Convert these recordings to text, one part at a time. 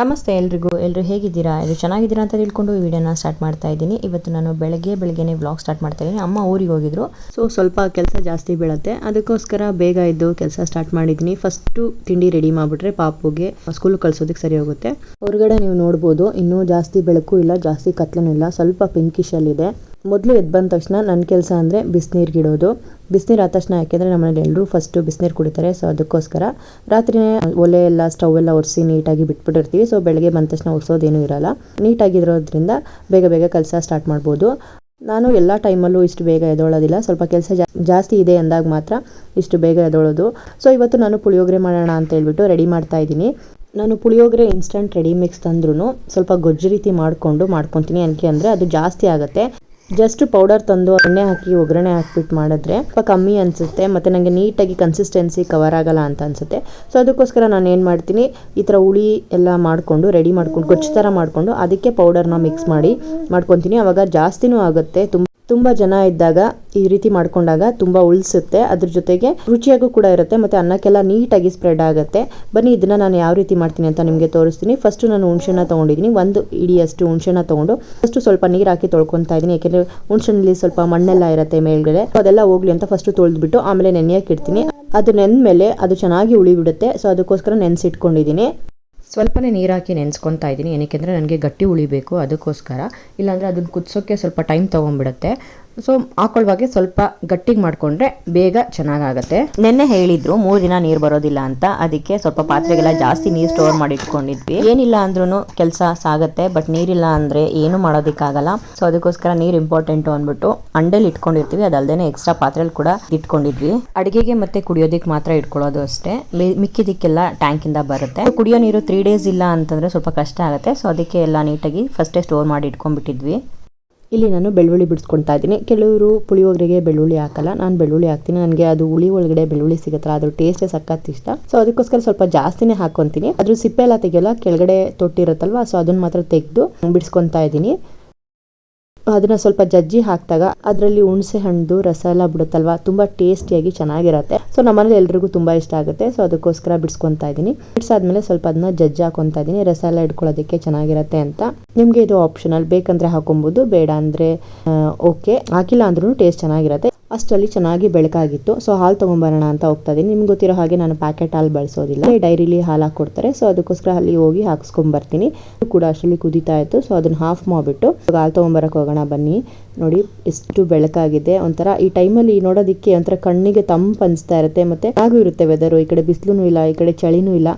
ನಮಸ್ತೆ ಎಲ್ರಿಗೂ. ಎಲ್ಲರೂ ಹೇಗಿದ್ದೀರಾ? ಎಲ್ಲರೂ ಚೆನ್ನಾಗಿದ್ದೀರಾ ಅಂತ ತಿಳ್ಕೊಂಡು ಈ ವಿಡಿಯೋನ ಸ್ಟಾರ್ಟ್ ಮಾಡ್ತಾ ಇದ್ದೀನಿ. ಇವತ್ತು ನಾನು ಬೆಳಗ್ಗೆ, ಬೆಳಗ್ಗೆನೇ ವ್ಲಾಗ್ ಸ್ಟಾರ್ಟ್ ಮಾಡ್ತಾ ಇದ್ದೀನಿ. ಅಮ್ಮ ಊರಿಗೆ ಹೋಗಿದ್ರು. ಸೊ ಸ್ವಲ್ಪ ಕೆಲಸ ಜಾಸ್ತಿ ಬೀಳುತ್ತೆ. ಅದಕ್ಕೋಸ್ಕರ ಬೇಗ ಇದ್ದು ಕೆಲಸ ಸ್ಟಾರ್ಟ್ ಮಾಡಿದ್ದೀನಿ. ಫಸ್ಟು ತಿಂಡಿ ರೆಡಿ ಮಾಡಿಬಿಟ್ರೆ ಪಾಪುಗೆ ಸ್ಕೂಲ್ ಕಳ್ಸೋದಕ್ಕೆ ಸರಿ ಹೋಗುತ್ತೆ. ಹೊರಗಡೆ ನೀವು ನೋಡ್ಬೋದು, ಇನ್ನೂ ಜಾಸ್ತಿ ಬೆಳಕು ಇಲ್ಲ, ಜಾಸ್ತಿ ಕತ್ಲನೂ ಇಲ್ಲ. ಸ್ವಲ್ಪ ಪಿಂಕಿಶಲ್ಲಿದೆ ಮೊದಲು ಎದ್ದು ಬಂದ ತಕ್ಷಣ ನನ್ನ ಕೆಲಸ ಅಂದರೆ ಬಿಸಿನೀರಿಗೆ ಇಡೋದು ಬಿಸಿನೀರು ಆದ ತಕ್ಷಣ ಯಾಕೆಂದರೆ ನಮ್ಮನೇಲಿ ಎಲ್ಲರೂ ಫಸ್ಟು ಬಿಸಿನೀರು ಕುಡಿತಾರೆ ಸೊ ಅದಕ್ಕೋಸ್ಕರ ರಾತ್ರಿನೇ ಒಲೆ ಎಲ್ಲ ಸ್ಟವ್ ಎಲ್ಲ ಒರೆಸಿ ನೀಟಾಗಿ ಬಿಟ್ಬಿಟ್ಟಿರ್ತೀವಿ. ಸೊ ಬೆಳಗ್ಗೆ ಬಂದ ತಕ್ಷಣ ಒರೆಸೋದೇನೂ ಇರಲ್ಲ. ನೀಟಾಗಿರೋದ್ರಿಂದ ಬೇಗ ಬೇಗ ಕೆಲಸ ಸ್ಟಾರ್ಟ್ ಮಾಡ್ಬೋದು. ನಾನು ಎಲ್ಲ ಟೈಮಲ್ಲೂ ಇಷ್ಟು ಬೇಗ ಎದೊಳ್ಳೋದಿಲ್ಲ ಸ್ವಲ್ಪ ಕೆಲಸ ಜಾಸ್ತಿ ಇದೆ ಅಂದಾಗ ಮಾತ್ರ ಇಷ್ಟು ಬೇಗ ಎದೊಳ್ಳೋದು ಸೊ ಇವತ್ತು ನಾನು ಪುಳಿಯೋಗರೆ ಮಾಡೋಣ ಅಂತ ಹೇಳ್ಬಿಟ್ಟು ರೆಡಿ ಮಾಡ್ತಾ ಇದ್ದೀನಿ. ನಾನು ಪುಳಿಯೋಗರೆ ಇನ್ಸ್ಟಂಟ್ ರೆಡಿ ಮಿಕ್ಸ್ ತಂದ್ರೂ ಸ್ವಲ್ಪ ಗೊಜ್ಜು ರೀತಿ ಮಾಡಿಕೊಂಡು ಮಾಡ್ಕೊತೀನಿ. ಅನ್ಕೆ ಅಂದರೆ ಅದು ಜಾಸ್ತಿ ಆಗುತ್ತೆ. ಜಸ್ಟ್ ಪೌಡರ್ ತಂದು ಎಣ್ಣೆ ಹಾಕಿ, ಒಗ್ಗರಣೆ ಹಾಕ್ಬಿಟ್ಟು ಮಾಡಿದ್ರೆ ಸ್ವಲ್ಪ ಕಮ್ಮಿ ಅನಿಸುತ್ತೆ ಮತ್ತು ನನಗೆ ನೀಟಾಗಿ ಕನ್ಸಿಸ್ಟೆನ್ಸಿ ಕವರ್ ಆಗಲ್ಲ ಅಂತ ಅನಿಸುತ್ತೆ. ಸೊ ಅದಕ್ಕೋಸ್ಕರ ನಾನು ಏನು ಮಾಡ್ತೀನಿ, ಈ ಥರ ಹುಳಿ ಎಲ್ಲ ಮಾಡಿಕೊಂಡು ರೆಡಿ ಮಾಡ್ಕೊಂಡು, ಗೊಜ್ಜು ಥರ ಮಾಡಿಕೊಂಡು, ಅದಕ್ಕೆ ಪೌಡರ್ನ ಮಿಕ್ಸ್ ಮಾಡಿ ಮಾಡ್ಕೊತೀನಿ. ಆವಾಗ ಜಾಸ್ತಿನೂ ಆಗುತ್ತೆ, ತುಂಬ ತುಂಬ ಜನ ಇದ್ದಾಗ ಈ ರೀತಿ ಮಾಡ್ಕೊಂಡಾಗ ತುಂಬ ಉಳಿಸುತ್ತೆ. ಅದ್ರ ಜೊತೆಗೆ ರುಚಿಯಾಗೂ ಕೂಡ ಇರುತ್ತೆ ಮತ್ತು ಅನ್ನಕ್ಕೆಲ್ಲ ನೀಟಾಗಿ ಸ್ಪ್ರೆಡ್ ಆಗುತ್ತೆ. ಬನ್ನಿ, ಇದನ್ನು ನಾನು ಯಾವ ರೀತಿ ಮಾಡ್ತೀನಿ ಅಂತ ನಿಮಗೆ ತೋರಿಸ್ತೀನಿ. ಫಸ್ಟು ನಾನು ಹುಣ್ಸೆಣ್ಣ ತೊಗೊಂಡಿದ್ದೀನಿ. ಒಂದು ಇಡಿಯಷ್ಟು ಹುಣ್ಸೆಣ್ಣ ತೊಗೊಂಡು ಫಸ್ಟು ಸ್ವಲ್ಪ ನೀರು ಹಾಕಿ ತೊಳ್ಕೊತಾ ಇದ್ದೀನಿ. ಯಾಕೆಂದರೆ ಹುಣ್ಸೆಣ್ಣಲ್ಲಿ ಸ್ವಲ್ಪ ಮಣ್ಣೆಲ್ಲ ಇರುತ್ತೆ ಮೇಲ್ಗಡೆ. ಅದೆಲ್ಲ ಹೋಗ್ಲಿ ಅಂತ ಫಸ್ಟು ತೊಳೆದ್ಬಿಟ್ಟು ಆಮೇಲೆ ನೆನೆಯಕ್ಕೆ ಇಡ್ತೀನಿ. ಅದು ನೆಂದ ಅದು ಚೆನ್ನಾಗಿ ಉಳಿಬಿಡುತ್ತೆ. ಸೊ ಅದಕ್ಕೋಸ್ಕರ ನೆನೆಸಿಟ್ಕೊಂಡಿದ್ದೀನಿ. ಸ್ವಲ್ಪನೇ ನೀರು ಹಾಕಿ ನೆನೆಸ್ಕೊತಾ ಇದ್ದೀನಿ. ಏನಕ್ಕೆಂದರೆ ನನಗೆ ಗಟ್ಟಿ ಉಳಿಬೇಕು ಅದಕ್ಕೋಸ್ಕರ. ಇಲ್ಲಾಂದರೆ ಅದನ್ನು ಕುದಿಸೋಕ್ಕೆ ಸ್ವಲ್ಪ ಟೈಮ್ ತೊಗೊಂಡ್ಬಿಡುತ್ತೆ. ಸೊ ಹಾಕೊಳ್ಳುವಾಗೆ ಸ್ವಲ್ಪ ಗಟ್ಟಿಗೆ ಮಾಡಿಕೊಂಡ್ರೆ ಬೇಗ ಚೆನ್ನಾಗಾಗತ್ತೆ. ನಿನ್ನೆ ಹೇಳಿದ್ರು, ಮೂರು ದಿನ ನೀರು ಬರೋದಿಲ್ಲ ಅಂತ. ಅದಕ್ಕೆ ಸ್ವಲ್ಪ ಪಾತ್ರೆಗೆಲ್ಲ ಜಾಸ್ತಿ ನೀರು ಸ್ಟೋರ್ ಮಾಡಿ ಇಟ್ಕೊಂಡಿದ್ವಿ ಏನಿಲ್ಲ ಅಂದ್ರೂ ಕೆಲಸ ಸಾಗತ್ತೆ ಬಟ್ ನೀರಿಲ್ಲ ಅಂದರೆ ಏನು ಮಾಡೋದಕ್ಕಾಗಲ್ಲ. ಸೊ ಅದಕ್ಕೋಸ್ಕರ ನೀರು ಇಂಪಾರ್ಟೆಂಟು ಅಂದ್ಬಿಟ್ಟು ಅಂಡಲ್ಲಿ ಇಟ್ಕೊಂಡಿರ್ತೀವಿ. ಅದಲ್ದೇ ಎಕ್ಸ್ಟ್ರಾ ಪಾತ್ರೆಲಿ ಕೂಡ ಇಟ್ಕೊಂಡಿದ್ವಿ. ಅಡುಗೆಗೆ ಮತ್ತೆ ಕುಡಿಯೋದಕ್ಕೆ ಮಾತ್ರ ಇಟ್ಕೊಳ್ಳೋದು ಅಷ್ಟೇ. ಮಿಕ್ಕಿದಕ್ಕೆಲ್ಲ ಟ್ಯಾಂಕಿಂದ ಬರುತ್ತೆ. ಕುಡಿಯೋ ನೀರು ತ್ರೀ ಡೇಸ್ ಇಲ್ಲ ಅಂತಂದರೆ ಸ್ವಲ್ಪ ಕಷ್ಟ ಆಗುತ್ತೆ. ಸೊ ಅದಕ್ಕೆ ಎಲ್ಲ ನೀಟಾಗಿ ಫಸ್ಟೇ ಸ್ಟೋರ್ ಮಾಡಿ ಇಟ್ಕೊಂಡ್ಬಿಟ್ಟಿದ್ವಿ. ಇಲ್ಲಿ ನಾನು ಬೆಳ್ಳುಳ್ಳಿ ಬಿಡಿಸ್ಕೊಳ್ತಾ ಇದ್ದೀನಿ. ಕೆಲವರು ಪುಳಿಯೋಗರೆಗೆ ಬೆಳ್ಳುಳ್ಳಿ ಹಾಕಲ್ಲ, ನಾನು ಬೆಳ್ಳುಳ್ಳಿ ಹಾಕ್ತೀನಿ. ನನಗೆ ಅದು ಹುಳಿ ಒಳಗಡೆ ಬೆಳ್ಳುಳ್ಳಿ ಸಿಗುತ್ತಲ್ಲ, ಅದ್ರ ಟೇಸ್ಟೇ ಸಖತ್ ಇಷ್ಟ. ಸೊ ಅದಕ್ಕೋಸ್ಕರ ಸ್ವಲ್ಪ ಜಾಸ್ತಿನೇ ಹಾಕೊತೀನಿ. ಅದ್ರ ಸಿಪ್ಪೆ ಎಲ್ಲ ತೆಗೆಯಲ್ಲ, ಕೆಳಗಡೆ ತೊಟ್ಟಿರುತ್ತಲ್ವ ಸೊ ಅದನ್ನ ಮಾತ್ರ ತೆಗೆದು ಬಿಡಿಸ್ಕೊತಾ ಇದ್ದೀನಿ. ಅದನ್ನ ಸ್ವಲ್ಪ ಜಜ್ಜಿ ಹಾಕಿದಾಗ ಅದರಲ್ಲಿ ಹುಣಸೆ ಹಣ್ಣು, ರಸ ಎಲ್ಲ ಬಿಡುತ್ತಲ್ವಾ? ತುಂಬಾ ಟೇಸ್ಟಿಯಾಗಿ ಚೆನ್ನಾಗಿರುತ್ತೆ. ಸೊ ನಮ್ಮನೇಲಿ ಎಲ್ರಿಗೂ ತುಂಬಾ ಇಷ್ಟ ಆಗುತ್ತೆ. ಸೊ ಅದಕ್ಕೋಸ್ಕರ ಬಿಡಿಸ್ಕೊತಾ ಇದ್ದೀನಿ. ಬಿಡಿಸಾದ್ಮೇಲೆ ಸ್ವಲ್ಪ ಅದನ್ನ ಜಜ್ಜಿ ಹಾಕೊತಾ ಇದ್ದೀನಿ. ರಸ ಎಲ್ಲ ಇಟ್ಕೊಳ್ಳೋದಕ್ಕೆ ಚೆನ್ನಾಗಿರುತ್ತೆ ಅಂತ. ನಿಮಗೆ ಇದು ಆಪ್ಷನಲ್ ಬೇಕಂದ್ರೆ ಹಾಕೊಬೋದು, ಬೇಡ ಅಂದರೆ ಓಕೆ ಹಾಕಿಲ್ಲ ಅಂದ್ರೂ ಟೇಸ್ಟ್ ಚೆನ್ನಾಗಿರುತ್ತೆ. ಅಷ್ಟರಲ್ಲಿ ಚೆನ್ನಾಗಿ ಬೆಳಕಾಗಿತ್ತು. ಸೊ ಹಾಲು ತೊಗೊಂಬರೋಣ ಅಂತ ಹೋಗ್ತಾ ಇದ್ದೀನಿ. ನಿಮ್ಗೆ ಗೊತ್ತಿರೋ ಹಾಗೆ ನಾನು ಪ್ಯಾಕೆಟ್ ಹಾಲು ಬಳಸೋದಿಲ್ಲ. ಡೈರಿಲಿ ಹಾಲು ಹಾಕ್ಕೊಡ್ತಾರೆ ಸೊ ಅದಕ್ಕೋಸ್ಕರ ಅಲ್ಲಿ ಹೋಗಿ ಹಾಕ್ಸ್ಕೊಂಬರ್ತೀನಿ. ಕೂಡ ಅಷ್ಟರಲ್ಲಿ ಕುದೀತಾ ಇತ್ತು. ಸೊ ಅದನ್ನ ಹಾಫ್ ಮಾಡಿಬಿಟ್ಟು ಹಾಲು ತೊಗೊಂಬರಕ್ಕೆ ಹೋಗೋಣ ಬನ್ನಿ. ನೋಡಿ, ಎಷ್ಟು ಬೆಳಕಾಗಿದೆ. ಒಂಥರ ಈ ಟೈಮಲ್ಲಿ ನೋಡೋದಕ್ಕೆ ಒಂಥರ ಕಣ್ಣಿಗೆ ತಂಪು ಅನಿಸ್ತಾ ಇರುತ್ತೆ. ಮತ್ತು ಹಾಗೂ ಇರುತ್ತೆ ವೆದರು ಈ ಕಡೆ ಬಿಸಿಲು ಇಲ್ಲ, ಈ ಕಡೆ ಚಳಿನೂ ಇಲ್ಲ.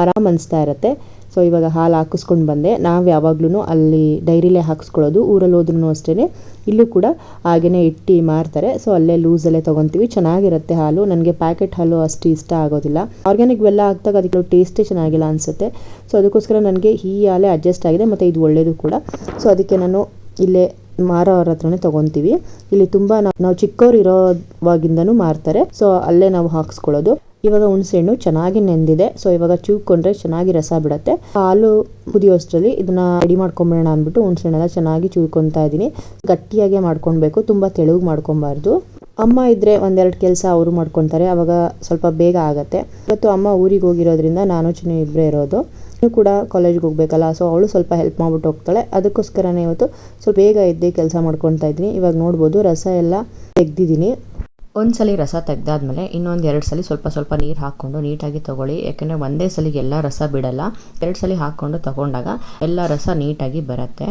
ಆರಾಮ್ ಅನಿಸ್ತಾ ಇರುತ್ತೆ. ಸೊ ಇವಾಗ ಹಾಲು ಹಾಕಿಸ್ಕೊಂಡು ಬಂದೆ. ನಾವು ಯಾವಾಗ್ಲೂ ಅಲ್ಲಿ ಡೈರಿಲೇ ಹಾಕಿಸ್ಕೊಳ್ಳೋದು, ಊರಲ್ಲಿ ಹೋದ್ರೂ ಅಷ್ಟೇ ಇಲ್ಲೂ ಕೂಡ ಹಾಗೆಯೇ ಇಟ್ಟು ಮಾರ್ತಾರೆ. ಸೊ ಅಲ್ಲೇ ಲೂಸಲ್ಲೇ ತೊಗೊತೀವಿ. ಚೆನ್ನಾಗಿರುತ್ತೆ ಹಾಲು. ನನಗೆ ಪ್ಯಾಕೆಟ್ ಹಾಲು ಅಷ್ಟು ಇಷ್ಟ ಆಗೋದಿಲ್ಲ. ಆರ್ಗ್ಯಾನಿಕ್ ಬೆಲ್ಲ ಹಾಕ್ದಾಗ ಅದಕ್ಕೆ ಟೇಸ್ಟೇ ಚೆನ್ನಾಗಿಲ್ಲ ಅನಿಸುತ್ತೆ. ಸೊ ಅದಕ್ಕೋಸ್ಕರ ನನಗೆ ಈ ಹಾಲೇ ಅಡ್ಜಸ್ಟ್ ಆಗಿದೆ. ಮತ್ತು ಇದು ಒಳ್ಳೆಯದು ಕೂಡ. ಸೊ ಅದಕ್ಕೆ ನಾನು ಇಲ್ಲೇ ಮಾರೋರ ಹತ್ರನೇ ತಗೊಂತೀವಿ. ಇಲ್ಲಿ ತುಂಬಾ ನಾವು ಚಿಕ್ಕವ್ರು ಇರೋವಾಗಿಂದನೂ ಮಾರ್ತಾರೆ. ಸೊ ಅಲ್ಲೇ ನಾವು ಹಾಕ್ಸ್ಕೊಳ್ಳೋದು. ಇವಾಗ ಹುಣಸೆಹಣ್ಣು ಚೆನ್ನಾಗಿ ನೆಂದಿದೆ. ಸೊ ಇವಾಗ ಚೂಕೊಂಡ್ರೆ ಚೆನ್ನಾಗಿ ರಸ ಬಿಡುತ್ತೆ. ಹಾಲು ಕುದಿಯೋಷ್ಟರಲ್ಲಿ ಇದನ್ನ ರೆಡಿ ಮಾಡ್ಕೊಂಬಿಡೋಣ ಅಂದ್ಬಿಟ್ಟು ಹುಣಸೆಹಣ್ಣೆಲ್ಲ ಚೆನ್ನಾಗಿ ಚೂಕೊತಾ ಇದ್ದೀನಿ. ಗಟ್ಟಿಯಾಗೆ ಮಾಡ್ಕೊಳ್ಬೇಕು ತುಂಬ ತೆಳುಗ್ ಮಾಡ್ಕೊಬಾರ್ದು ಅಮ್ಮ ಇದ್ರೆ ಒಂದೆರಡು ಕೆಲಸ ಅವರು ಮಾಡ್ಕೊತಾರೆ. ಅವಾಗ ಸ್ವಲ್ಪ ಬೇಗ ಆಗತ್ತೆ. ಇವತ್ತು ಅಮ್ಮ ಊರಿಗೆ ಹೋಗಿರೋದ್ರಿಂದ ನಾನು ಚಿನ್ನ ಇಬ್ಬರೇ ಇರೋದು. ಕೂಡ ಕಾಲೇಜ್ಗೆ ಹೋಗ್ಬೇಕಲ್ಲ ಸೊ ಅವಳು ಸ್ವಲ್ಪ ಹೆಲ್ಪ್ ಮಾಡ್ಬಿಟ್ಟು ಹೋಗ್ತಾಳೆ. ಅದಕ್ಕೋಸ್ಕರನೇ ಇವತ್ತು ಸ್ವಲ್ಪ ಬೇಗ ಇದ್ದೆ ಕೆಲಸ ಮಾಡ್ಕೊತಾ ಇದ್ದೀನಿ. ಇವಾಗ ನೋಡ್ಬೋದು ರಸ ಎಲ್ಲ ತೆಗ್ದಿದ್ದೀನಿ. ಒಂದು ಸಲ ರಸ ತೆಗೆದಾದ್ಮೇಲೆ ಇನ್ನೊಂದು ಎರಡು ಸಲ ಸ್ವಲ್ಪ ಸ್ವಲ್ಪ ನೀರು ಹಾಕ್ಕೊಂಡು ನೀಟಾಗಿ ತೊಗೊಳ್ಳಿ. ಯಾಕೆಂದರೆ ಒಂದೇ ಸಲಿಗೆ ಎಲ್ಲ ರಸ ಬಿಡಲ್ಲ. ಎರಡು ಸಲ ಹಾಕ್ಕೊಂಡು ತಗೊಂಡಾಗ ಎಲ್ಲ ರಸ ನೀಟಾಗಿ ಬರುತ್ತೆ.